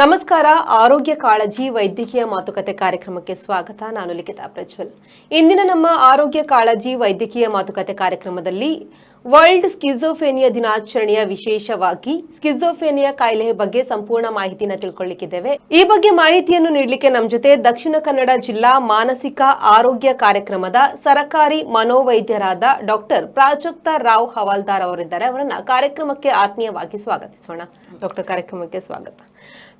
ನಮಸ್ಕಾರ, ಆರೋಗ್ಯ ಕಾಳಜಿ, ವೈದ್ಯಕೀಯ ಮಾತುಕತೆ ಕಾರ್ಯಕ್ರಮಕ್ಕೆ ಸ್ವಾಗತ. ನಾನು ಲಿಖಿತಾ ಪ್ರಜ್ವಲ್. ಇಂದಿನ ನಮ್ಮ ಆರೋಗ್ಯ ಕಾಳಜಿ, ವೈದ್ಯಕೀಯ ಮಾತುಕತೆ ಕಾರ್ಯಕ್ರಮದಲ್ಲಿ ವರ್ಲ್ಡ್ ಸ್ಕಿಜೋಫೇನಿಯಾ ದಿನಾಚರಣೆಯ ವಿಶೇಷವಾಗಿ ಸ್ಕಿಜೋಫೇನಿಯಾ ಕಾಯಿಲೆ ಬಗ್ಗೆ ಸಂಪೂರ್ಣ ಮಾಹಿತಿನ ತಿಳ್ಕೊಳ್ಳಿಕ್ಕಿದ್ದೇವೆ. ಈ ಬಗ್ಗೆ ಮಾಹಿತಿಯನ್ನು ನೀಡಲಿಕ್ಕೆ ನಮ್ಮ ಜೊತೆ ದಕ್ಷಿಣ ಕನ್ನಡ ಜಿಲ್ಲಾ ಮಾನಸಿಕ ಆರೋಗ್ಯ ಕಾರ್ಯಕ್ರಮದ ಸರಕಾರಿ ಮನೋವೈದ್ಯರಾದ ಡಾಕ್ಟರ್ ಪ್ರಾಜಕ್ತ ರಾವ್ ಹವಾಲ್ದಾರ್ ಅವರಿದ್ದಾರೆ. ಅವರನ್ನ ಕಾರ್ಯಕ್ರಮಕ್ಕೆ ಆತ್ಮೀಯವಾಗಿ ಸ್ವಾಗತಿಸೋಣ. ಡಾಕ್ಟರ್, ಕಾರ್ಯಕ್ರಮಕ್ಕೆ ಸ್ವಾಗತ.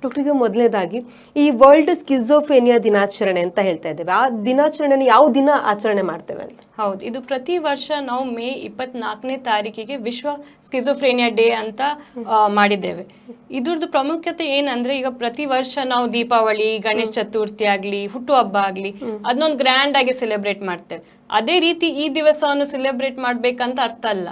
ಡಾಕ್ಟರ್ ಈಗ ಮೊದಲನೇದಾಗಿ ಈ ವರ್ಲ್ಡ್ ಸ್ಕಿಜೋಫೇನಿಯಾ ದಿನಾಚರಣೆ ಅಂತ ಹೇಳ್ತಾ ಇದ್ದೇವೆ. ಆ ದಿನಾಚರಣೆನ ಯಾವ ದಿನ ಆಚರಣೆ ಮಾಡ್ತೇವೆ ಅಂತ? ಹೌದು ಇದು ಪ್ರತಿ ವರ್ಷ ನಾವು ಮೇ ಇಪ್ಪತ್ನಾಲ್ಕನೇ ತಾರೀಕಿಗೆ ವಿಶ್ವ ಸ್ಕಿಜೋಫ್ರೇನಿಯಾ ಡೇ ಅಂತ ಮಾಡಿದ್ದೇವೆ. ಇದ್ರದ್ದು ಪ್ರಾಮುಖ್ಯತೆ ಏನಂದ್ರೆ ಈಗ ಪ್ರತಿ ವರ್ಷ ನಾವು ದೀಪಾವಳಿ ಗಣೇಶ ಚತುರ್ಥಿ ಆಗಲಿ ಹುಟ್ಟುಹಬ್ಬ ಆಗಲಿ ಅದನ್ನೊಂದು ಗ್ರ್ಯಾಂಡ್ ಆಗಿ ಸೆಲೆಬ್ರೇಟ್ ಮಾಡ್ತೇವೆ. ಅದೇ ರೀತಿ ಈ ದಿವಸವನ್ನು ಸೆಲೆಬ್ರೇಟ್ ಮಾಡ್ಬೇಕಂತ ಅರ್ಥ ಅಲ್ಲ.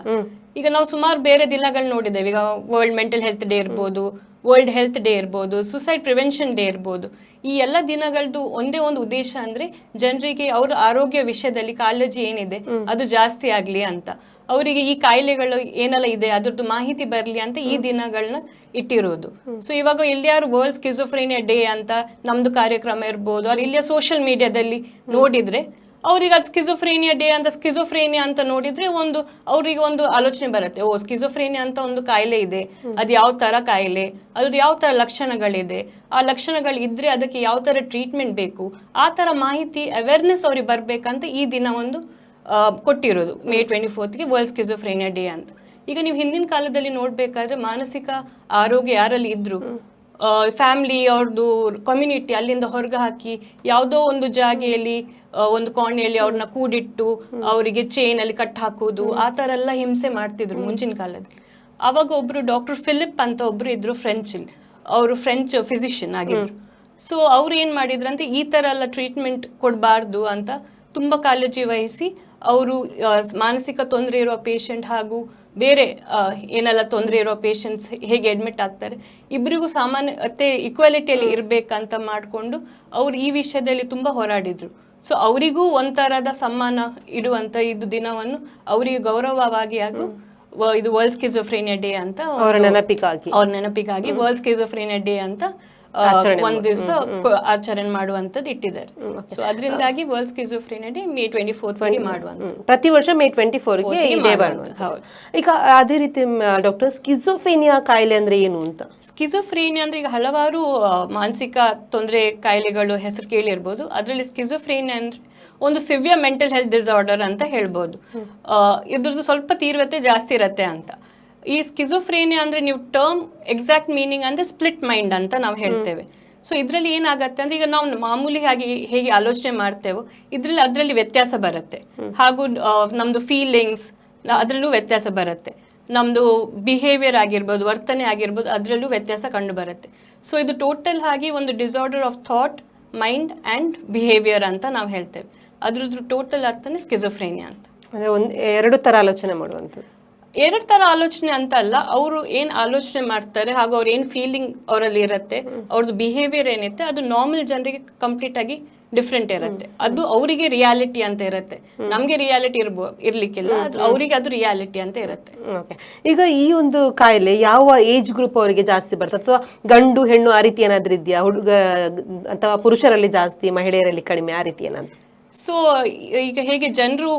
ಈಗ ನಾವು ಸುಮಾರು ಬೇರೆ ದಿನಗಳು ನೋಡಿದ್ದೇವೆ. ಈಗ ವರ್ಲ್ಡ್ ಮೆಂಟಲ್ ಹೆಲ್ತ್ ಡೇ ಇರ್ಬೋದು ವರ್ಲ್ಡ್ ಹೆಲ್ತ್ ಡೇ ಇರ್ಬೋದು ಸುಸೈಡ್ ಪ್ರಿವೆನ್ಷನ್ ಡೇ ಇರ್ಬೋದು ಈ ಎಲ್ಲ ದಿನಗಳದ್ದು ಒಂದೇ ಒಂದು ಉದ್ದೇಶ ಅಂದ್ರೆ ಜನರಿಗೆ ಅವ್ರ ಆರೋಗ್ಯ ವಿಷಯದಲ್ಲಿ ಕಾಳಜಿ ಏನಿದೆ ಅದು ಜಾಸ್ತಿ ಆಗಲಿ ಅಂತ. ಅವರಿಗೆ ಈ ಕಾಯಿಲೆಗಳು ಏನೆಲ್ಲ ಇದೆ ಅದ್ರದ್ದು ಮಾಹಿತಿ ಬರಲಿ ಅಂತ ಈ ದಿನಗಳನ್ನ ಇಟ್ಟಿರೋದು. ಸೊ ಇವಾಗ ಎಲ್ಲಿಯಾರು ವರ್ಲ್ಡ್ ಸ್ಕಿಜೋಫ್ರೇನಿಯಾ ಡೇ ಅಂತ ನಮ್ದು ಕಾರ್ಯಕ್ರಮ ಇರ್ಬೋದು ಅವ್ರು ಇಲ್ಲಿಯ ಸೋಷಿಯಲ್ ಮೀಡಿಯಾದಲ್ಲಿ ನೋಡಿದ್ರೆ ಅವ್ರಿಗೆ ಅದು ಸ್ಕಿಜೋಫ್ರೇನಿಯಾ ಡೇ ಅಂತ ಸ್ಕಿಜೋಫ್ರೇನಿಯಾ ಅಂತ ನೋಡಿದ್ರೆ ಒಂದು ಅವ್ರಿಗೆ ಒಂದು ಆಲೋಚನೆ ಬರುತ್ತೆ. ಓ ಸ್ಕಿಜೋಫ್ರೇನಿಯಾ ಅಂತ ಒಂದು ಕಾಯಿಲೆ ಇದೆ. ಅದು ಯಾವ ತರ ಕಾಯಿಲೆ? ಅದ್ರ ಯಾವ ತರ ಲಕ್ಷಣಗಳಿದೆ? ಆ ಲಕ್ಷಣಗಳು ಇದ್ರೆ ಅದಕ್ಕೆ ಯಾವ ತರ ಟ್ರೀಟ್ಮೆಂಟ್ ಬೇಕು? ಆ ತರ ಮಾಹಿತಿ ಅವೇರ್ನೆಸ್ ಅವ್ರಿಗೆ ಬರ್ಬೇಕಂತ ಈ ದಿನ ಒಂದು ಆ, ಕೊಟ್ಟಿರೋದು. ಮೇ ಟ್ವೆಂಟಿ ಫೋರ್ತ್ಗೆ ವರ್ಲ್ಡ್ ಸ್ಕಿಜೋಫ್ರೇನಿಯಾ ಡೇ ಅಂತ. ಈಗ ನೀವು ಹಿಂದಿನ ಕಾಲದಲ್ಲಿ ನೋಡ್ಬೇಕಾದ್ರೆ ಮಾನಸಿಕ ಆರೋಗ್ಯ ಯಾರಲ್ಲಿ ಇದ್ರು? ಫ್ಯಾಮಿಲಿ ಅವ್ರದ್ದು ಕಮ್ಯುನಿಟಿ ಅಲ್ಲಿಂದ ಹೊರಗೆ ಹಾಕಿ ಯಾವುದೋ ಒಂದು ಜಾಗೆಯಲ್ಲಿ ಒಂದು ಕೋಣೆಯಲ್ಲಿ ಅವ್ರನ್ನ ಕೂಡಿಟ್ಟು ಅವರಿಗೆ ಚೈನ್ ಅಲ್ಲಿ ಕಟ್ ಹಾಕೋದು ಆ ಥರ ಎಲ್ಲ ಹಿಂಸೆ ಮಾಡ್ತಿದ್ರು ಮುಂಚಿನ ಕಾಲದಲ್ಲಿ. ಅವಾಗ ಒಬ್ರು ಡಾಕ್ಟರ್ ಫಿಲಿಪ್ ಅಂತ ಒಬ್ರು ಇದ್ರು ಫ್ರೆಂಚ್ ಅವರು ಫ್ರೆಂಚ್ ಫಿಸಿಷಿಯನ್ ಆಗಿದ್ರು. ಸೊ ಅವ್ರು ಏನ್ ಮಾಡಿದ್ರಂತೆ ಈ ತರ ಎಲ್ಲ ಟ್ರೀಟ್ಮೆಂಟ್ ಕೊಡಬಾರ್ದು ಅಂತ ತುಂಬಾ ಕಾಳಜಿ ವಹಿಸಿ ಅವರು ಮಾನಸಿಕ ತೊಂದರೆ ಇರುವ ಪೇಷಂಟ್ ಹಾಗೂ ಬೇರೆ ಏನೆಲ್ಲ ತೊಂದರೆ ಇರೋ ಪೇಷಂಟ್ಸ್ ಹೇಗೆ ಅಡ್ಮಿಟ್ ಆಗ್ತಾರೆ ಇಬ್ಬರಿಗೂ ಸಾಮಾನ್ಯತೆ ಇಕ್ವಾಲಿಟಿಯಲ್ಲಿ ಇರಬೇಕಂತ ಮಾಡಿಕೊಂಡು ಅವ್ರು ಈ ವಿಷಯದಲ್ಲಿ ತುಂಬ ಹೋರಾಡಿದರು. ಸೊ ಅವರಿಗೂ ಒಂಥರದ ಸಮ್ಮಾನ ಇಡುವಂಥ ಇದು ದಿನವನ್ನು ಅವರಿಗೆ ಗೌರವವಾಗಿ ವ- ಇದು ವರ್ಲ್ಡ್ ಸ್ಕಿಜೋಫ್ರೇನಿಯಾ ಡೇ ಅಂತ ಅವ್ರ ನೆನಪಿಗಾಗಿ. ಅವ್ರ ನೆನಪಿಗಾಗಿ ವರ್ಲ್ಡ್ ಸ್ಕಿಜೋಫ್ರೇನಿಯಾ ಡೇ ಅಂತ ಒಂದ್ ದಿವಸ ಆಚರಣೆ ಮಾಡುವಂತದ್ದು ಇಟ್ಟಿದ್ದಾರೆ. ಸೊ ಅದರಿಂದಾಗಿ world schizophrenia day May twenty fourth ಮಾಡುವಂತ ಪ್ರತಿ ವರ್ಷ ಮೇ ಟ್ವೆಂಟಿ ಫೋರ್ಗೆ. ಈಗ ಅದೇ ರೀತಿ ಡಾಕ್ಟರ್ ಸ್ಕಿಜೋಫೇನಿಯಾ ಕಾಯಿಲೆ ಅಂದ್ರೆ ಏನು ಅಂತ? ಸ್ಕಿಜೋಫ್ರೇನಿಯಾ ಅಂದ್ರೆ ಈಗ ಹಲವಾರು ಮಾನಸಿಕ ತೊಂದರೆ ಕಾಯಿಲೆಗಳು ಹೆಸರು ಕೇಳಿರ್ಬೋದು. ಅದರಲ್ಲಿ ಸ್ಕಿಜೋಫ್ರೇನಿಯಾ ಅಂದ್ರೆ ಒಂದು ಸಿವಿಯರ್ ಮೆಂಟಲ್ ಹೆಲ್ತ್ ಡಿಸಾರ್ಡರ್ ಅಂತ ಹೇಳ್ಬೋದು. ಇದ್ರದ್ದು ಸ್ವಲ್ಪ ತೀವ್ರತೆ ಜಾಸ್ತಿ ಇರತ್ತೆ ಅಂತ. ಈ ಸ್ಕಿಜೋಫ್ರೇನಿಯಾ ಅಂದ್ರೆ ನೀವು ಟರ್ಮ್ ಎಕ್ಸಾಕ್ಟ್ ಮೀನಿಂಗ್ ಅಂದ್ರೆ ಸ್ಪ್ಲಿಟ್ ಮೈಂಡ್ ಅಂತ ನಾವು ಹೇಳ್ತೇವೆ. ಸೊ ಇದರಲ್ಲಿ ಏನಾಗುತ್ತೆ ಅಂದ್ರೆ ಈಗ ನಾವು ಮಾಮೂಲಿಯಾಗಿ ಹೇಗೆ ಆಲೋಚನೆ ಮಾಡ್ತೇವೋ ಇದರಲ್ಲಿ ಅದರಲ್ಲಿ ವ್ಯತ್ಯಾಸ ಬರುತ್ತೆ. ಹಾಗೂ ನಮ್ಮದು ನಮ್ದು ಫೀಲಿಂಗ್ಸ್ ಅದರಲ್ಲೂ ವ್ಯತ್ಯಾಸ ಬರುತ್ತೆ. ನಮ್ಮದು ಬಿಹೇವಿಯರ್ ಆಗಿರ್ಬೋದು ವರ್ತನೆ ಆಗಿರ್ಬೋದು ಅದರಲ್ಲೂ ವ್ಯತ್ಯಾಸ ಕಂಡು ಬರುತ್ತೆ. ಸೊ ಇದು ಟೋಟಲ್ ಆಗಿ ಒಂದು disorder of thought mind and behaviour ಅಂತ ನಾವು ಹೇಳ್ತೇವೆ. ಅದ್ರದ್ದು ಟೋಟಲ್ ಅರ್ಥನೇ ಸ್ಕಿಜೋಫ್ರೇನಿಯಾ ಅಂತ. ಅಂದ್ರೆ ಒಂದು ಎರಡು ತರ ಆಲೋಚನೆ ಮಾಡುವಂಥದ್ದು. ಎರಡು ತರ ಆಲೋಚನೆ ಅಂತ ಅಲ್ಲ ಅವರು ಏನ್ ಆಲೋಚನೆ ಮಾಡ್ತಾರೆ ಹಾಗೂ ಅವ್ರ ಏನ್ ಫೀಲಿಂಗ್ ಅವರಲ್ಲಿ ಇರುತ್ತೆ ಅವ್ರದ್ದು ಬಿಹೇವಿಯರ್ ಏನಿರುತ್ತೆ ಅದು ನಾರ್ಮಲ್ ಜನರಿಗೆ ಕಂಪ್ಲೀಟ್ ಆಗಿ ಡಿಫ್ರೆಂಟ್ ಇರುತ್ತೆ. ಅದು ಅವರಿಗೆ ರಿಯಾಲಿಟಿ ಅಂತ ಇರುತ್ತೆ. ನಮ್ಗೆ ರಿಯಾಲಿಟಿ ಇರ್ಬೋ ಇರ್ಲಿಕ್ಕಿಲ್ಲ ಅವರಿಗೆ ಅದು ರಿಯಾಲಿಟಿ ಅಂತ ಇರುತ್ತೆ. ಓಕೆ. ಈಗ ಈ ಒಂದು ಕಾಯಿಲೆ ಯಾವ ಏಜ್ ಗ್ರೂಪ್ ಅವರಿಗೆ ಜಾಸ್ತಿ ಬರ್ತದೆ ಅಥವಾ ಗಂಡು ಹೆಣ್ಣು ಆ ರೀತಿ ಏನಾದ್ರೂ ಇದೆಯಾ? ಹುಡುಗ ಅಥವಾ ಪುರುಷರಲ್ಲಿ ಜಾಸ್ತಿ ಮಹಿಳೆಯರಲ್ಲಿ ಕಡಿಮೆ ಆ ರೀತಿ ಏನಾದ್ರು? ಸೊ ಈಗ ಹೇಗೆ ಜನರು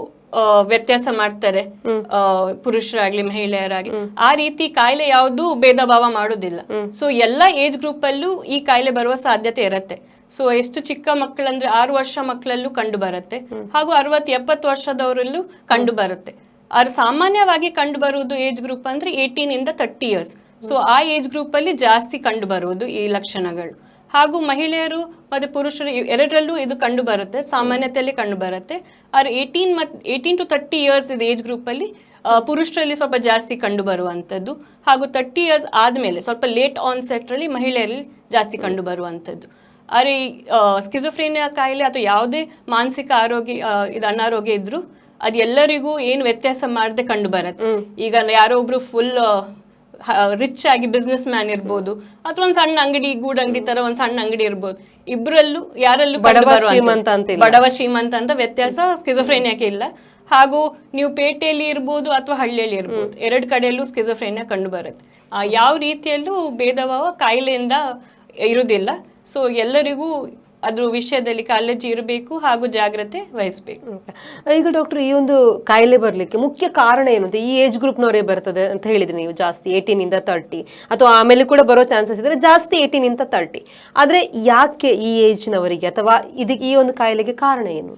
ವ್ಯತ್ಯಾಸ ಮಾಡ್ತಾರೆ. ಪುರುಷರಾಗ್ಲಿ ಮಹಿಳೆಯರಾಗ್ಲಿ. ಆ ರೀತಿ ಕಾಯಿಲೆ ಯಾವುದು ಭೇದ ಭಾವ ಮಾಡೋದಿಲ್ಲ ಸೊ ಎಲ್ಲ ಏಜ್ ಗ್ರೂಪ್ ಅಲ್ಲೂ ಈ ಕಾಯಿಲೆ ಬರುವ ಸಾಧ್ಯತೆ ಇರುತ್ತೆ. ಸೊ ಎಷ್ಟು ಚಿಕ್ಕ ಮಕ್ಕಳಂದ್ರೆ ಆರು ವರ್ಷ ಮಕ್ಕಳಲ್ಲೂ ಕಂಡು ಬರುತ್ತೆ. ಹಾಗೂ ಅರವತ್ತು ಎಪ್ಪತ್ತು ವರ್ಷದವರಲ್ಲೂ ಕಂಡು ಬರುತ್ತೆ. ಅದು ಸಾಮಾನ್ಯವಾಗಿ ಕಂಡು ಬರುವುದು ಏಜ್ ಗ್ರೂಪ್ ಅಂದ್ರೆ ಏಯ್ಟೀನ್ ಇಂದ ತರ್ಟಿ ಇಯರ್ಸ್ ಸೊ ಆ ಏಜ್ ಗ್ರೂಪ್ ಅಲ್ಲಿ ಜಾಸ್ತಿ ಕಂಡು ಬರುವುದು ಈ ಲಕ್ಷಣಗಳು. ಹಾಗೂ ಮಹಿಳೆಯರು ಮತ್ತು ಪುರುಷರು ಎರಡರಲ್ಲೂ ಇದು ಕಂಡು ಬರುತ್ತೆ ಸಾಮಾನ್ಯತೆಯಲ್ಲಿ ಕಂಡು ಬರುತ್ತೆ. ಆದ್ರೆ ಏಯ್ಟೀನ್ ಮತ್ ಏಯ್ಟೀನ್ ಟು ತರ್ಟಿ ಇಯರ್ಸ್ ಇದು ಏಜ್ ಗ್ರೂಪಲ್ಲಿ ಪುರುಷರಲ್ಲಿ ಸ್ವಲ್ಪ ಜಾಸ್ತಿ ಕಂಡು ಬರುವಂಥದ್ದು ಹಾಗೂ ತರ್ಟಿ ಇಯರ್ಸ್ ಆದಮೇಲೆ ಸ್ವಲ್ಪ ಲೇಟ್ ಆನ್ಸೆಟ್ರಲ್ಲಿ ಮಹಿಳೆಯರಲ್ಲಿ ಜಾಸ್ತಿ ಕಂಡು ಬರುವಂಥದ್ದು. ಆದರೆ ಸ್ಕಿಜೋಫ್ರೇನಿಯಾ ಕಾಯಿಲೆ ಅಥವಾ ಯಾವುದೇ ಮಾನಸಿಕ ಆರೋಗ್ಯ ಇದು ಅನಾರೋಗ್ಯ ಇದ್ರೂ ಅದು ಎಲ್ಲರಿಗೂ ಏನು ವ್ಯತ್ಯಾಸ ಮಾಡದೆ ಕಂಡು ಬರುತ್ತೆ. ಈಗ ಯಾರೋ ಒಬ್ರು ಫುಲ್ ರಿಚ್ ಆಗಿ ಬಿಸ್ನೆಸ್ ಮ್ಯಾನ್ ಇರ್ಬೋದು ಅಥವಾ ಒಂದು ಸಣ್ಣ ಅಂಗಡಿ ಗೂಡ್ ಅಂಗಡಿ ತರ ಒಂದು ಸಣ್ಣ ಅಂಗಡಿ ಇರ್ಬೋದು. ಇಬ್ರಲ್ಲೂ ಯಾರಲ್ಲೂ ಬಡವ. ಶ್ರೀಮಂತ ಅಂತಿಲ್ಲ. ಬಡವ ಶ್ರೀಮಂತ ಅಂತ ವ್ಯತ್ಯಾಸ ಸ್ಕಿಜೋಫ್ರೇನಿಯಾಕ್ಕೆ ಇಲ್ಲ. ಹಾಗೂ ನೀವು ಪೇಟೆಯಲ್ಲಿ ಇರ್ಬೋದು ಅಥವಾ ಹಳ್ಳಿಯಲ್ಲಿ ಇರ್ಬೋದು. ಎರಡು ಕಡೆಯಲ್ಲೂ ಸ್ಕಿಜೋಫ್ರೇನಿಯಾ ಕಂಡು ಬರುತ್ತೆ. ಯಾವ ರೀತಿಯಲ್ಲೂ ಭೇದಭಾವ ಕಾಯಿಲೆಯಿಂದ ಇರುವುದಿಲ್ಲ. ಸೊ ಎಲ್ಲರಿಗೂ ಅದ್ರ ವಿಷಯದಲ್ಲಿ ಕಾಳಜಿ ಇರಬೇಕು ಹಾಗೂ ಜಾಗ್ರತೆ ವಹಿಸಬೇಕು. ಈಗ ಡಾಕ್ಟರ್ ಈ ಒಂದು ಕಾಯಿಲೆ ಬರಲಿಕ್ಕೆ ಮುಖ್ಯ ಕಾರಣ ಏನು ಅಂತ ಈ ಏಜ್ ಗ್ರೂಪ್ನವರೇ ಬರ್ತದೆ ಅಂತ ಹೇಳಿದ್ರಿ ನೀವು ಜಾಸ್ತಿ ಏಯ್ಟೀನ್ ಇಂದ ತರ್ಟಿ ಅಥವಾ ಆಮೇಲೆ ಕೂಡ ಬರೋ ಚಾನ್ಸಸ್ ಇದ್ರೆ ಜಾಸ್ತಿ ಏಯ್ಟೀನ್ ಇಂದ ತರ್ಟಿ ಆದ್ರೆ ಯಾಕೆ ಈ ಏಜ್ನವರಿಗೆ ಅಥವಾ ಇದಕ್ಕೆ ಈ ಒಂದು ಕಾಯಿಲೆಗೆ ಕಾರಣ ಏನು?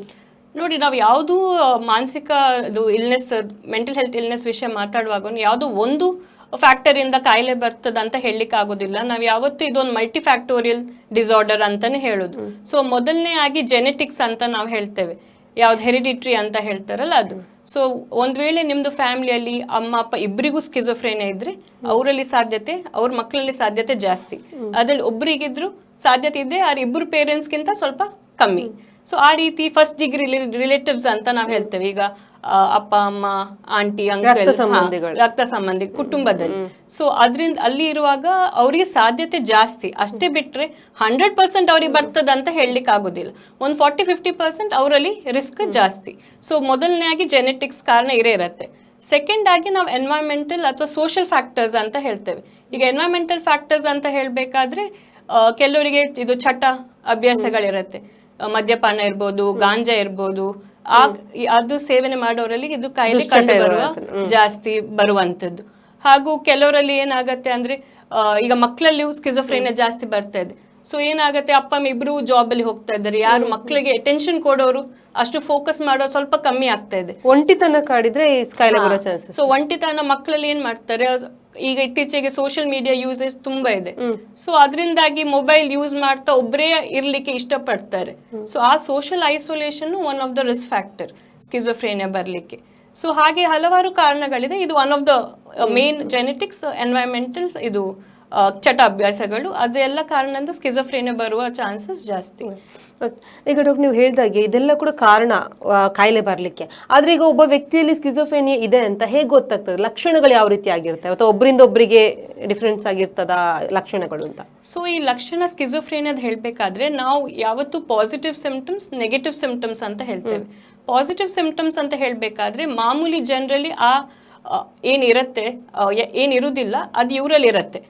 ನೋಡಿ ನಾವು ಯಾವುದೂ ಮಾನಸಿಕ ಇದು ಇಲ್ನೆಸ್ ಮೆಂಟಲ್ ಹೆಲ್ತ್ ಇಲ್ನೆಸ್ ವಿಷಯ ಮಾತಾಡುವಾಗ ಯಾವುದೋ ಒಂದು ಫ್ಯಾಕ್ಟರ್ ಇಂದ ಕಾಯಿಲೆ ಬರ್ತದ ಅಂತ ಹೇಳಲಿಕ್ಕೆ ಆಗೋದಿಲ್ಲ ನಾವು ಯಾವತ್ತೂ ಇದೊಂದು ಮಲ್ಟಿ ಫ್ಯಾಕ್ಟೋರಿಯಲ್ ಡಿಸಾರ್ಡರ್ ಅಂತಾನೆ ಹೇಳೋದು. ಸೊ ಮೊದಲನೇ ಆಗಿ ಜೆನೆಟಿಕ್ಸ್ ಅಂತ ನಾವು ಹೇಳ್ತೇವೆ. ಯಾವ್ದು ಹೆರಿಡಿಟ್ರಿ ಅಂತ ಹೇಳ್ತಾರಲ್ಲ ಅದು. ಸೊ ಒಂದ್ ವೇಳೆ ನಿಮ್ದು ಫ್ಯಾಮಿಲಿಯಲ್ಲಿ ಅಮ್ಮ ಅಪ್ಪ ಇಬ್ಬರಿಗೂ ಸ್ಕಿಜೋಫ್ರೇನಿಯಾ ಇದ್ರೆ ಅವರಲ್ಲಿ ಸಾಧ್ಯತೆ ಅವ್ರ ಮಕ್ಕಳಲ್ಲಿ ಸಾಧ್ಯತೆ ಜಾಸ್ತಿ. ಅದ್ರಲ್ಲಿ ಒಬ್ಬರಿಗಿದ್ರು ಸಾಧ್ಯತೆ ಇದೆ ಅವ್ರ ಇಬ್ಬರು ಪೇರೆಂಟ್ಸ್ಗಿಂತ ಸ್ವಲ್ಪ ಕಮ್ಮಿ. ಸೊ ಆ ರೀತಿ ಫಸ್ಟ್ ಡಿಗ್ರಿ ರಿಲೇಟಿವ್ಸ್ ಅಂತ ನಾವು ಹೇಳ್ತೇವೆ. ಈಗ ಅಪ್ಪ ಅಮ್ಮ ಆಂಟಿ ಅಂಕಲ್ ಸಂಬಂಧಿಗಳು. ರಕ್ತ ಸಂಬಂಧಿ ಕುಟುಂಬದಲ್ಲಿ. ಸೊ ಅದರಿಂದ ಅಲ್ಲಿ ಇರುವಾಗ ಅವರಿಗೆ ಸಾಧ್ಯತೆ ಜಾಸ್ತಿ. ಅಷ್ಟೇ ಬಿಟ್ರೆ ಹಂಡ್ರೆಡ್ ಪರ್ಸೆಂಟ್ ಅವ್ರಿಗೆ ಬರ್ತದ ಅಂತ ಹೇಳಲಿಕ್ಕೆ ಆಗೋದಿಲ್ಲ. ಒಂದು ಫಾರ್ಟಿ ಫಿಫ್ಟಿ ಪರ್ಸೆಂಟ್ ಅವರಲ್ಲಿ ರಿಸ್ಕ್ ಜಾಸ್ತಿ. ಸೊ ಆಗಿ ಜೆನೆಟಿಕ್ಸ್ ಕಾರಣ ಇರೇ ಇರತ್ತೆ. ಸೆಕೆಂಡ್ ಆಗಿ ನಾವು ಎನ್ವೈರ್ಮೆಂಟಲ್ ಅಥವಾ ಸೋಷಿಯಲ್ ಫ್ಯಾಕ್ಟರ್ಸ್ ಅಂತ ಹೇಳ್ತೇವೆ. ಈಗ ಎನ್ವೈರ್ಮೆಂಟಲ್ ಫ್ಯಾಕ್ಟರ್ಸ್ ಅಂತ ಹೇಳಬೇಕಾದ್ರೆ ಕೆಲವರಿಗೆ ಇದು ಚಟ ಅಭ್ಯಾಸಗಳಿರತ್ತೆ. ಮದ್ಯಪಾನ ಇರ್ಬೋದು ಗಾಂಜಾ ಇರ್ಬೋದು ಆ ಅದು ಸೇವನೆ ಮಾಡೋರಲ್ಲಿ ಇದು ಕಾಯಿಲೆ ಕಂಡು ಬರುವ ಜಾಸ್ತಿ ಬರುವಂತದ್ದು ಹಾಗೂ ಕೆಲವರಲ್ಲಿ ಏನಾಗತ್ತೆ ಅಂದ್ರೆ ಈಗ ಮಕ್ಕಳಲ್ಲಿ ಸ್ಕಿಜೋಫ್ರೇನಿಯಾ ಜಾಸ್ತಿ ಬರ್ತಾ ಇದೆ. ಸೊ ಏನಾಗತ್ತೆ ಅಪ್ಪ ಅಮ್ಮ ಇಬ್ರು ಜಾಬ್ ಅಲ್ಲಿ ಹೋಗ್ತಾ ಇದ್ದಾರೆ. ಯಾರು ಮಕ್ಕಳಿಗೆ ಅಟೆನ್ಷನ್ ಕೊಡೋರು ಅಷ್ಟು ಫೋಕಸ್ ಮಾಡೋರು ಸ್ವಲ್ಪ ಕಮ್ಮಿ ಆಗ್ತಾ ಇದೆ. ಒಂಟಿತನ ಕಾಡಿದ್ರೆ ಸೊ ಒಂಟಿತನ ಮಕ್ಕಳಲ್ಲಿ ಏನ್ ಮಾಡ್ತಾರೆ ಈಗ ಇತ್ತೀಚೆಗೆ ಸೋಷಿಯಲ್ ಮೀಡಿಯಾ ಯೂಸೇಜ್ ತುಂಬಾ ಇದೆ. ಸೊ ಅದರಿಂದಾಗಿ ಮೊಬೈಲ್ ಯೂಸ್ ಮಾಡ್ತಾ ಒಬ್ಬರೇ ಇರ್ಲಿಕ್ಕೆ ಇಷ್ಟಪಡ್ತಾರೆ. ಸೊ ಆ social isolation one of the risk factor schizophrenia ಬರ್ಲಿಕ್ಕೆ. ಸೊ ಹಾಗೆ ಹಲವಾರು ಕಾರಣಗಳಿದೆ. ಇದು one of the main genetics environmental ಇದು ಆ, ಚಟ ಅಭ್ಯಾಸಗಳು ಅದೆಲ್ಲ ಕಾರಣದಿಂದ ಸ್ಕಿಜೋಫ್ರೇನಿಯಾ ಬರುವ ಚಾನ್ಸಸ್ ಜಾಸ್ತಿ. ಈಗ ಡಾಕ್ಟರ್ ನೀವು ಹೇಳಿದಾಗೆ ಇದೆಲ್ಲ ಕೂಡ ಕಾರಣ ಕಾಯಿಲೆ ಬರಲಿಕ್ಕೆ. ಆದರೆ ಈಗ ಒಬ್ಬ ವ್ಯಕ್ತಿಯಲ್ಲಿ ಸ್ಕಿಜೋಫೇನಿಯಾ ಇದೆ ಅಂತ ಹೇಗೆ ಗೊತ್ತಾಗ್ತದೆ? ಲಕ್ಷಣಗಳು ಯಾವ ರೀತಿ ಆಗಿರ್ತವೆ? ಅಥವಾ ಒಬ್ಬರಿಂದ ಒಬ್ಬರಿಗೆ ಡಿಫ್ರೆನ್ಸ್ ಆಗಿರ್ತದ ಲಕ್ಷಣಗಳು ಅಂತ? ಸೊ ಈ ಲಕ್ಷಣ ಸ್ಕಿಜೋಫ್ರೇನಿಯಾದ ಹೇಳಬೇಕಾದ್ರೆ ನಾವು ಯಾವತ್ತು ಪಾಸಿಟಿವ್ ಸಿಂಪ್ಟಮ್ಸ್ ನೆಗೆಟಿವ್ ಸಿಂಪ್ಟಮ್ಸ್ ಅಂತ ಹೇಳ್ತೇವೆ. ಪಾಸಿಟಿವ್ ಸಿಂಪ್ಟಮ್ಸ್ ಅಂತ ಹೇಳಬೇಕಾದ್ರೆ ಮಾಮೂಲಿ ಜನರಲಿ ಆ ಏನಿರುತ್ತೆ ಏನಿರುವುದಿಲ್ಲ ಅದು ಇವರಲ್ಲಿ ಇರತ್ತೆ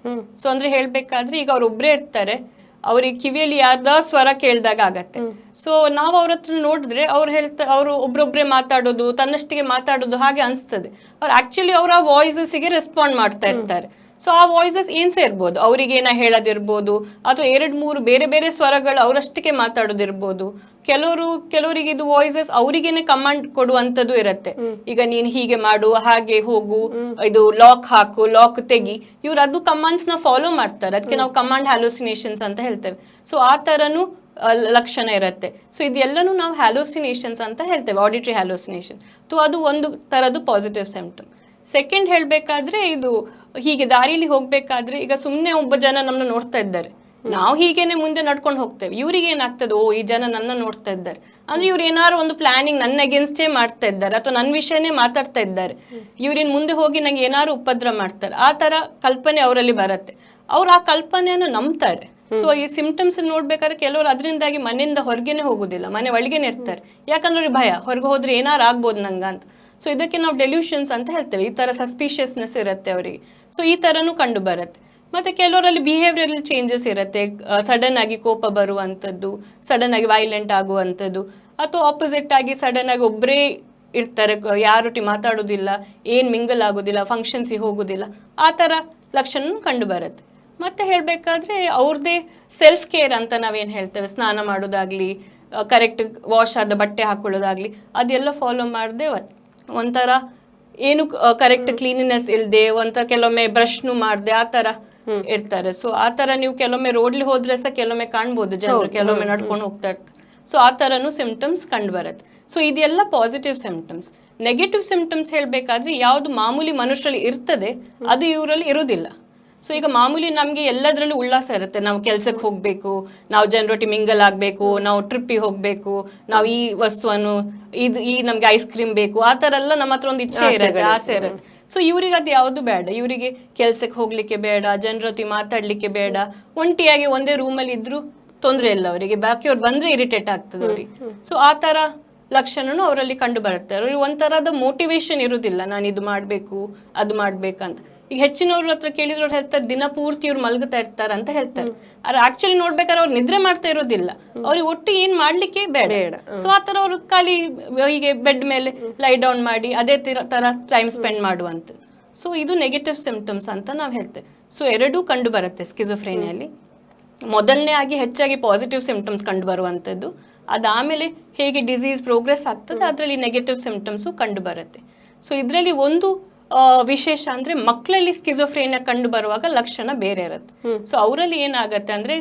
ಸೊ ಅಂದ್ರೆ ಹೇಳಬೇಕಾದ್ರೆ ಈಗ ಅವ್ರು ಒಬ್ರೇ ಇರ್ತಾರೆ. ಅವ್ರಿಗೆ ಕಿವಿಯಲ್ಲಿ ಯಾರ್ದ ಸ್ವರ ಕೇಳ್ದಾಗ ಆಗತ್ತೆ. ಸೊ ನಾವು ಅವ್ರ ಹತ್ರ ನೋಡಿದ್ರೆ ಅವ್ರು ಹೇಳ್ತಾ ಅವರು ಒಬ್ರೊಬ್ರೆ ಮಾತಾಡೋದು ತನ್ನಷ್ಟಿಗೆ ಮಾತಾಡೋದು ಹಾಗೆ ಅನ್ಸ್ತದೆ. ಅವ್ರು ಆಕ್ಚುಲಿ ಅವ್ರ ಆ ವಾಯ್ಸಸ್ಗೆ ರೆಸ್ಪಾಂಡ್ ಮಾಡ್ತಾ ಇರ್ತಾರೆ. ಸೊ ಆ ವಾಯ್ಸಸ್ ಏನ್ ಸೇರ್ಬೋದು? ಅವರಿಗೆ ಏನ ಹೇಳೋದಿರ್ಬೋದು? ಅಥವಾ ಎರಡ್ ಮೂರು ಬೇರೆ ಬೇರೆ ಸ್ವರಗಳು ಅವರಷ್ಟಕ್ಕೆ ಮಾತಾಡೋದಿರ್ಬೋದು? ಕೆಲವರು ಕೆಲವರಿಗೆ ಇದು ವಾಯ್ಸಸ್ ಅವರಿಗೇನೆ ಕಮಾಂಡ್ ಕೊಡುವಂತದ್ದು ಇರತ್ತೆ. ಈಗ ನೀನ್ ಹೀಗೆ ಮಾಡು ಹಾಗೆ ಹೋಗು ಇದು ಲಾಕ್ ಹಾಕು ಲಾಕ್ ತೆಗಿ. ಇವ್ರು ಅದು ಕಮಾಂಡ್ಸ್ನ ಫಾಲೋ ಮಾಡ್ತಾರೆ. ಅದಕ್ಕೆ ನಾವು ಕಮಾಂಡ್ ಹ್ಯಾಲೋಸಿನೇಷನ್ಸ್ ಅಂತ ಹೇಳ್ತೇವೆ. ಸೊ ಆ ತರನು ಲಕ್ಷಣ ಇರುತ್ತೆ. ಸೊ ಇದೆಲ್ಲನೂ ನಾವು ಹ್ಯಾಲೋಸಿನೇಷನ್ಸ್ ಅಂತ ಹೇಳ್ತೇವೆ ಆಡಿಟ್ರಿ ಹ್ಯಾಲೋಸಿನೇಷನ್ ಸೊ ಅದು ಒಂದು ತರದ್ದು ಪಾಸಿಟಿವ್ ಸಿಂಪ್ಟಮ್ ಸೆಕೆಂಡ್ ಹೇಳಬೇಕಾದ್ರೆ ಇದು ಹೀಗೆ ದಾರಿಯಲ್ಲಿ ಹೋಗ್ಬೇಕಾದ್ರೆ ಈಗ ಸುಮ್ಮನೆ ಒಬ್ಬ ಜನ ನಮ್ಮನ್ನ ನೋಡ್ತಾ ಇದ್ದಾರೆ. ನಾವು ಹೀಗೇನೆ ಮುಂದೆ ನಡ್ಕೊಂಡು ಹೋಗ್ತೇವೆ. ಇವ್ರಿಗೆ ಏನಾಗ್ತದೆ? ಓ ಈ ಜನ ನನ್ನ ನೋಡ್ತಾ ಇದ್ದಾರೆ. ಅಂದ್ರೆ ಇವ್ರು ಏನಾದ್ರು ಒಂದು ಪ್ಲಾನಿಂಗ್ ನನ್ನ ಅಗೇನ್ಸ್ಟೇ ಮಾಡ್ತಾ ಇದ್ದಾರೆ ಅಥವಾ ನನ್ನ ವಿಷಯನೇ ಮಾತಾಡ್ತಾ ಇದ್ದಾರೆ. ಇವ್ರಿನ್ ಮುಂದೆ ಹೋಗಿ ನಂಗೆ ಏನಾದ್ರು ಉಪದ್ರ ಮಾಡ್ತಾರೆ. ಆ ತರ ಕಲ್ಪನೆ ಅವರಲ್ಲಿ ಬರುತ್ತೆ. ಅವ್ರು ಆ ಕಲ್ಪನೆಯನ್ನು ನಂಬ್ತಾರೆ. ಸೊ ಈ ಸಿಂಪ್ಟಮ್ಸ್ ನೋಡ್ಬೇಕಾದ್ರೆ ಕೆಲವರು ಅದರಿಂದಾಗಿ ಮನೆಯಿಂದ ಹೊರಗೇನೆ ಹೋಗುದಿಲ್ಲ. ಮನೆ ಒಳಗೇನೆ ಇರ್ತಾರೆ. ಯಾಕಂದ್ರೆ ಭಯ. ಹೊರಗೆ ಹೋದ್ರೆ ಏನಾರು ಆಗ್ಬೋದು ನಂಗ ಅಂತ ಸೊ ಇದಕ್ಕೆ ನಾವು ಡೆಲ್ಯೂಷನ್ಸ್ ಅಂತ ಹೇಳ್ತೇವೆ. ಈ ತರ ಸಸ್ಪಿಷಿಯಸ್ನೆಸ್ ಇರುತ್ತೆ ಅವರಿಗೆ. ಸೊ ಈ ಥರನೂ ಕಂಡು ಬರುತ್ತೆ ಮತ್ತೆ ಕೆಲವರಲ್ಲಿ ಬಿಹೇವಿಯರ್ ಚೇಂಜಸ್ ಇರುತ್ತೆ. ಸಡನ್ ಆಗಿ ಕೋಪ ಬರುವಂಥದ್ದು ಸಡನ್ ಆಗಿ ವೈಲೆಂಟ್ ಆಗುವಂಥದ್ದು, ಅಥವಾ ಆಪೋಸಿಟ್ ಆಗಿ ಸಡನ್ ಆಗಿ ಒಬ್ಬರೇ ಇರ್ತಾರೆ. ಯಾರೊಟ್ಟಿ ಮಾತಾಡೋದಿಲ್ಲ, ಏನ್ ಮಿಂಗಲ್ ಆಗೋದಿಲ್ಲ ಫಂಕ್ಷನ್ಸಿಗೆ ಹೋಗೋದಿಲ್ಲ, ಆ ಥರ ಲಕ್ಷಣ ಕಂಡು ಬರುತ್ತೆ ಮತ್ತೆ ಹೇಳಬೇಕಾದ್ರೆ ಅವ್ರದ್ದೇ ಸೆಲ್ಫ್ ಕೇರ್ ಅಂತ ನಾವೇನು ಹೇಳ್ತೇವೆ. ಸ್ನಾನ ಮಾಡೋದಾಗ್ಲಿ ಕರೆಕ್ಟ್ ವಾಶ್ ಆದ ಬಟ್ಟೆ ಹಾಕೊಳ್ಳೋದಾಗ್ಲಿ, ಅದೆಲ್ಲ ಫಾಲೋ ಮಾಡದೆ ಒಂಥರ ಏನು ಕರೆಕ್ಟ್ ಕ್ಲೀನಿನೆಸ್ ಇಲ್ಲದೆ ಒಂಥರ ಕೆಲವೊಮ್ಮೆ ಬ್ರಷ್ನು ಮಾಡದೆ ಆ ಥರ ಇರ್ತಾರೆ. ಸೊ ಆ ಥರ ನೀವು ಕೆಲವೊಮ್ಮೆ ರೋಡ್ಲಿ ಹೋದ್ರೆ ಸಹ ಕೆಲವೊಮ್ಮೆ ಕಾಣ್ಬೋದು ಜನರು ಕೆಲವೊಮ್ಮೆ ನಡ್ಕೊಂಡು ಹೋಗ್ತಾ ಇರ್ತಾರೆ. ಸೊ ಆ ಥರನೂ ಸಿಂಪ್ಟಮ್ಸ್ ಕಂಡು ಬರುತ್ತೆ ಸೊ ಇದೆಲ್ಲ ಪಾಸಿಟಿವ್ ಸಿಂಪ್ಟಮ್ಸ್ ನೆಗೆಟಿವ್ ಸಿಂಪ್ಟಮ್ಸ್ ಹೇಳಬೇಕಾದ್ರೆ ಯಾವುದು ಮಾಮೂಲಿ ಮನುಷ್ಯರಲ್ಲಿ ಇರ್ತದೆ ಅದು ಇವರಲ್ಲಿ ಇರೋದಿಲ್ಲ ಸೊ ಈಗ ಮಾಮೂಲಿ ನಮಗೆ ಎಲ್ಲದರಲ್ಲೂ ಉಲ್ಲಾಸ ಇರುತ್ತೆ. ನಾವು ಕೆಲಸಕ್ಕೆ ಹೋಗಬೇಕು ನಾವು ಜನರೊಟ್ಟಿ ಮಿಂಗಲ್ ಆಗಬೇಕು ನಾವು ಟ್ರಿಪ್ಪಿಗೆ ಹೋಗಬೇಕು ನಾವು ಈ ವಸ್ತುವನ್ನು ಇದು ಈ ನಮಗೆ ಐಸ್ ಕ್ರೀಮ್ ಬೇಕು ಆ ಥರ ಎಲ್ಲ ನಮ್ಮ ಹತ್ರ ಒಂದು ಇಚ್ಛೆ ಇರುತ್ತೆ ಆಸೆ ಇರುತ್ತೆ. ಸೊ ಇವರಿಗೆ ಅದು ಯಾವುದು ಬೇಡ. ಇವರಿಗೆ ಕೆಲಸಕ್ಕೆ ಹೋಗ್ಲಿಕ್ಕೆ ಬೇಡ ಜನರೊತ್ತಿ ಮಾತಾಡ್ಲಿಕ್ಕೆ ಬೇಡ. ಒಂಟಿಯಾಗಿ ಒಂದೇ ರೂಮಲ್ಲಿ ಇದ್ರೂ ತೊಂದರೆ ಇಲ್ಲ ಅವರಿಗೆ. ಬಾಕಿಯವ್ರು ಬಂದ್ರೆ ಇರಿಟೇಟ್ ಆಗ್ತದೆ ಅವ್ರಿಗೆ. ಸೊ ಆ ತರ ಲಕ್ಷಣನು ಅವರಲ್ಲಿ ಕಂಡು ಬರುತ್ತೆ. ಅವ್ರಿಗೆ ಒಂಥರದ ಮೋಟಿವೇಶನ್ ಇರುವುದಿಲ್ಲ ನಾನು ಇದು ಮಾಡಬೇಕು ಅದು ಮಾಡ್ಬೇಕಂತ. ಈಗ ಹೆಚ್ಚಿನವ್ರ ಹತ್ರ ಕೇಳಿದ್ರು ಅವ್ರು ಹೇಳ್ತಾರೆ ದಿನ ಪೂರ್ತಿ ಇವ್ರು ಮಲಗುತ್ತಾ ಇರ್ತಾರೆ ಅಂತ ಹೇಳ್ತಾರೆ. ಆದ್ರೆ ಆಕ್ಚುಲಿ ನೋಡ್ಬೇಕಾದ್ರೆ ಅವ್ರು ನಿದ್ರೆ ಮಾಡ್ತಾ ಇರೋದಿಲ್ಲ. ಅವ್ರಿಗೆ ಒಟ್ಟು ಏನ್ ಮಾಡ್ಲಿಕ್ಕೆ ಬೇಡ. ಸೊ ಸೊ ತರ ಅವ್ರು ಖಾಲಿ ಹೀಗೆ ಬೆಡ್ ಮೇಲೆ ಲೈ ಡೌನ್ ಮಾಡಿ ಅದೇ ತರ- ತರ ಟೈಮ್ ಸ್ಪೆಂಡ್ ಮಾಡುವಂತ ಸೊ ಇದು ನೆಗೆಟಿವ್ ಸಿಂಪ್ಟಮ್ಸ್ ಅಂತ ನಾವು ಹೇಳ್ತೇವೆ. ಸೊ ಎರಡೂ ಕಂಡು ಬರುತ್ತೆ ಸ್ಕಿಜೋಫ್ರೇನಿಯಲ್ಲಿ ಮೊದಲನೇ ಆಗಿ ಹೆಚ್ಚಾಗಿ ಪಾಸಿಟಿವ್ ಸಿಂಪ್ಟಮ್ಸ್ ಕಂಡು ಬರುವಂಥದ್ದು. ಅದಾದಮೇಲೆ ಹೇಗೆ ಡಿಸೀಸ್ ಪ್ರೋಗ್ರೆಸ್ ಆಗ್ತದೆ ಅದರಲ್ಲಿ ನೆಗೆಟಿವ್ ಸಿಂಪ್ಟಮ್ಸು ಕಂಡು ಬರುತ್ತೆ. ಸೊ ಇದರಲ್ಲಿ ಒಂದು ವಿಶೇಷ ಅಂದ್ರೆ ಮಕ್ಕಳಲ್ಲಿ ಸ್ಕಿಜೋಫ್ರೇನ ಕಂಡು ಬರುವಾಗ ಲಕ್ಷಣ ಬೇರೆ ಇರುತ್ತೆ. ಸೊ ಅವರಲ್ಲಿ ಏನಾಗತ್ತೆ ಅಂದ್ರೆ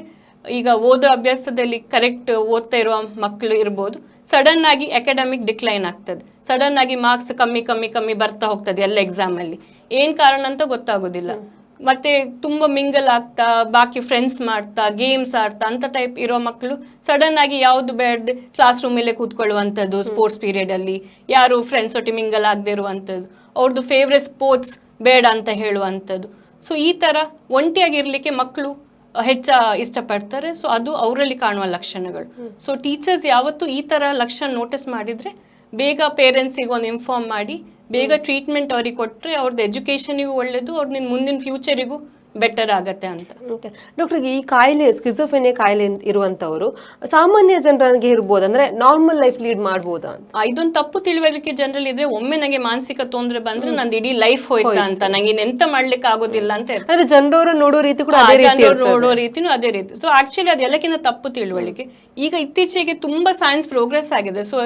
ಈಗ ಓದೋ ಅಭ್ಯಾಸದಲ್ಲಿ ಕರೆಕ್ಟ್ ಓದ್ತಾ ಇರುವ ಮಕ್ಕಳು ಇರ್ಬೋದು ಸಡನ್ ಆಗಿ ಅಕಾಡೆಮಿಕ್ ಡಿಕ್ಲೈನ್ ಆಗ್ತದೆ. ಸಡನ್ ಆಗಿ ಮಾರ್ಕ್ಸ್ ಕಮ್ಮಿ ಕಮ್ಮಿ ಕಮ್ಮಿ ಬರ್ತಾ ಹೋಗ್ತದೆ ಎಲ್ಲ ಎಕ್ಸಾಮಲ್ಲಿ ಏನ್ ಕಾರಣ ಅಂತ ಗೊತ್ತಾಗೋದಿಲ್ಲ. ಮತ್ತೆ ತುಂಬಾ ಮಿಂಗಲ್ ಆಗ್ತಾ ಬಾಕಿ ಫ್ರೆಂಡ್ಸ್ ಮಾಡ್ತಾ ಗೇಮ್ಸ್ ಆಡ್ತಾ ಅಂತ ಟೈಪ್ ಇರೋ ಮಕ್ಕಳು ಸಡನ್ ಆಗಿ ಯಾವ್ದು ಬೇಡ ಕ್ಲಾಸ್ ರೂಮ್ ರೂಮಲ್ಲೇ ಕೂತ್ಕೊಳ್ಳುವಂಥದ್ದು ಸ್ಪೋರ್ಟ್ಸ್ ಪೀರಿಯಡ್ ಅಲ್ಲಿ. ಯಾರು ಫ್ರೆಂಡ್ಸ್ ಒಟ್ಟಿ ಮಿಂಗಲ್ ಆಗದೆ ಇರುವಂಥದ್ದು. ಅವ್ರದ್ದು ಫೇವ್ರೆಟ್ ಸ್ಪೋರ್ಟ್ಸ್ ಬೇಡ ಅಂತ ಹೇಳುವಂಥದ್ದು. ಸೊ ಈ ತರ ಒಂಟಿಯಾಗಿರ್ಲಿಕ್ಕೆ ಮಕ್ಕಳು ಹೆಚ್ಚ ಇಷ್ಟಪಡ್ತಾರೆ. ಸೊ ಅದು ಅವರಲ್ಲಿ ಕಾಣುವ ಲಕ್ಷಣಗಳು. ಸೊ ಟೀಚರ್ಸ್ ಯಾವತ್ತೂ ಈ ತರ ಲಕ್ಷಣ ನೋಟಿಸ್ ಮಾಡಿದ್ರೆ ಬೇಗ ಪೇರೆಂಟ್ಸಿಗೆ ಒಂದು ಇನ್ಫಾರ್ಮ್ ಮಾಡಿ ಬೇಗ ಟ್ರೀಟ್ಮೆಂಟ್ ಅವ್ರಿಗೆ ಕೊಟ್ಟರೆ ಅವ್ರದ್ದು ಎಜುಕೇಷನಿಗೂ ಒಳ್ಳೇದು ಅವ್ರ ನಿನ್ನ ಮುಂದಿನ ಫ್ಯೂಚರಿಗೂ ಬೆಟರ್ ಆಗತ್ತೆ ಅಂತ. ಓಕೆ ಡಾಕ್ಟರ್ ಈ ಕಾಯಿಲೆ ಸ್ಕಿಜೋಫೆನಿಯಾ ಕಾಯಿಲೆ ಇರುವಂತವರು ಸಾಮಾನ್ಯ ಜನರಿಗೆ ಇರ್ಬೋದು ಅಂದ್ರೆ ನಾರ್ಮಲ್ ಲೈಫ್ ಲೀಡ್ ಮಾಡ್ಬೋದಾ ಅಂತ? ಇದೊಂದು ತಪ್ಪು ತಿಳುವಳಿಕೆ ಜನರಲ್ಲಿ ಇದ್ರೆ ಒಮ್ಮೆ ನನಗೆ ಮಾನಸಿಕ ತೊಂದರೆ ಬಂದ್ರೆ ನಂದು ಇಡೀ ಲೈಫ್ ಹೋಯ್ತಾ ಅಂತ. ನಂಗೆ ಇನ್ನೆಂತ ಮಾಡ್ಲಿಕ್ಕೆ ಆಗೋದಿಲ್ಲ ಅಂತ. ಅಂದ್ರೆ ಜನರವರು ನೋಡೋ ರೀತಿ ಕೂಡ ಅದೇ ರೀತಿ. ನೋಡೋ ರೀತಿನೂ ಅದೇ ರೀತಿ. ಸೊ ಆಕ್ಚುಲಿ ಅದೆಲ್ಲಕ್ಕಿಂತ ತಪ್ಪು ತಿಳುವಳಿಕೆ. ಈಗ ಇತ್ತೀಚೆಗೆ ತುಂಬಾ ಸೈನ್ಸ್ ಪ್ರೋಗ್ರೆಸ್ ಆಗಿದೆ. ಸೊ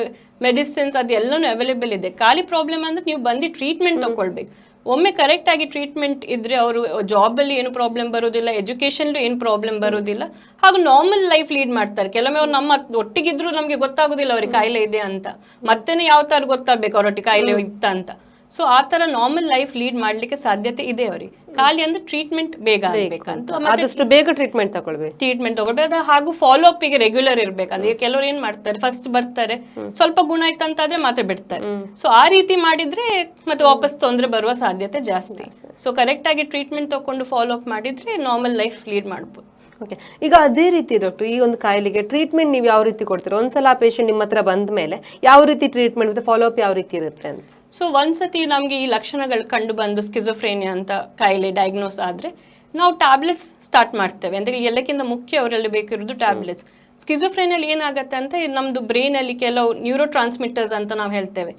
ಮೆಡಿಸಿನ್ಸ್ ಅದೆಲ್ಲನೂ ಅವೈಲೇಬಲ್ ಇದೆ. ಖಾಲಿ ಪ್ರಾಬ್ಲಮ್ ಅಂದ್ರೆ ನೀವು ಬಂದು ಟ್ರೀಟ್ಮೆಂಟ್ ತಗೊಳ್ಬೇಕು ಒಮ್ಮೆ ಕರೆಕ್ಟ್ ಆಗಿ ಟ್ರೀಟ್ಮೆಂಟ್ ಇದ್ರೆ ಅವರು ಜಾಬಲ್ಲಿ ಏನು ಪ್ರಾಬ್ಲಮ್ ಬರೋದಿಲ್ಲ ಎಜುಕೇಶನ್ಲು ಏನು ಪ್ರಾಬ್ಲಮ್ ಬರೋದಿಲ್ಲ ಹಾಗೂ ನಾರ್ಮಲ್ ಲೈಫ್ ಲೀಡ್ ಮಾಡ್ತಾರೆ. ಕೆಲವೊಮ್ಮೆ ಅವ್ರು ನಮ್ಮ ಒಟ್ಟಿಗಿದ್ರು ನಮಗೆ ಗೊತ್ತಾಗೋದಿಲ್ಲ ಅವ್ರಿಗೆ ಕಾಯಿಲೆ ಇದೆ ಅಂತ. ಮತ್ತೆನೇ ಯಾವ ತರ ಗೊತ್ತಾಗ್ಬೇಕು ಅವರೊಟ್ಟಿಗೆ ಕಾಯಿಲೆ ಇತ್ತ ಅಂತ. ಸೊ ಆ ತರ ನಾರ್ಮಲ್ ಲೈಫ್ ಲೀಡ್ ಮಾಡ್ಲಿಕ್ಕೆ ಸಾಧ್ಯತೆ ಇದೆ ಅವ್ರಿಗೆ. ಖಾಲಿ ಅಂದ್ರೆ ಟ್ರೀಟ್ಮೆಂಟ್ ಬೇಗ ಆಗ್ಬೇಕಂತ. ಆದಷ್ಟು ಬೇಗ ಟ್ರೀಟ್ಮೆಂಟ್ ತಗೊಳ್ಬೇಕು. ಟ್ರೀಟ್ಮೆಂಟ್ ತಗೊಳ್ಬೇಕು. ಹಾಗೂ ಫಾಲೋ ಅಪ್ಗೆ ರೆಗ್ಯುಲರ್ ಇರ್ಬೇಕಂದ್ರೆ. ಕೆಲವರು ಏನ್ ಮಾಡ್ತಾರೆ? ಫಸ್ಟ್ ಬರ್ತಾರೆ. ಸ್ವಲ್ಪ ಗುಣ ಆಯ್ತಂತಾದ್ರೆ ಮಾತ್ರ ಬಿಡ್ತಾರೆ. ಸೊ ಆ ರೀತಿ ಮಾಡಿದ್ರೆ ಮತ್ತೆ ವಾಪಸ್ ತೊಂದರೆ ಬರುವ ಸಾಧ್ಯತೆ ಜಾಸ್ತಿ. ಸೊ ಕರೆಕ್ಟ್ ಆಗಿ ಟ್ರೀಟ್ಮೆಂಟ್ ತಗೊಂಡು ಫಾಲೋ ಅಪ್ ಮಾಡಿದ್ರೆ ನಾರ್ಮಲ್ ಲೈಫ್ ಲೀಡ್ ಮಾಡ್ಬೋದು. ಓಕೆ ಈಗ ಅದೇ ರೀತಿ ಡಾಕ್ಟರ್ ಈ ಒಂದು ಕಾಯಿಲೆಗೆ ಟ್ರೀಟ್ಮೆಂಟ್ ನೀವು ಯಾವ ರೀತಿ ಕೊಡ್ತೀರಾ? ಒಂದ್ಸಲ ಆ ಪೇಷಂಟ್ ನಿಮ್ಮ ಹತ್ರ ಬಂದ ಮೇಲೆ ಯಾವ ರೀತಿ ಟ್ರೀಟ್ಮೆಂಟ್ ಮತ್ತೆ ಫಾಲೋ ಅಪ್ ಯಾವ ರೀತಿ ಇರುತ್ತೆ ಅಂತ? ಸೊ ಒಂದ್ಸತಿ ನಮಗೆ ಈ ಲಕ್ಷಣಗಳು ಕಂಡು ಬಂದು ಸ್ಕಿಜೋಫ್ರೇನಿಯಾ ಅಂತ ಕಾಯಿಲೆ ಡಯಾಗ್ನೋಸ್ ಆದ್ರೆ ನಾವು ಟ್ಯಾಬ್ಲೆಟ್ಸ್ ಸ್ಟಾರ್ಟ್ ಮಾಡ್ತೇವೆ. ಅಂದ್ರೆ ಎಲ್ಲಕ್ಕಿಂತ ಮುಖ್ಯ ಅವರಲ್ಲಿ ಬೇಕಿರೋದು ಟ್ಯಾಬ್ಲೆಟ್ಸ್ ಸ್ಕಿಜೋಫ್ರೇನಲ್ಲಿ ಏನಾಗುತ್ತೆ ಅಂತ ನಮ್ದು ಬ್ರೈನ್ ಅಲ್ಲಿ ಕೆಲವು ನ್ಯೂರೋ ಟ್ರಾನ್ಸ್ಮಿಟರ್ಸ್ ಅಂತ ನಾವು ಹೇಳ್ತೇವೆ.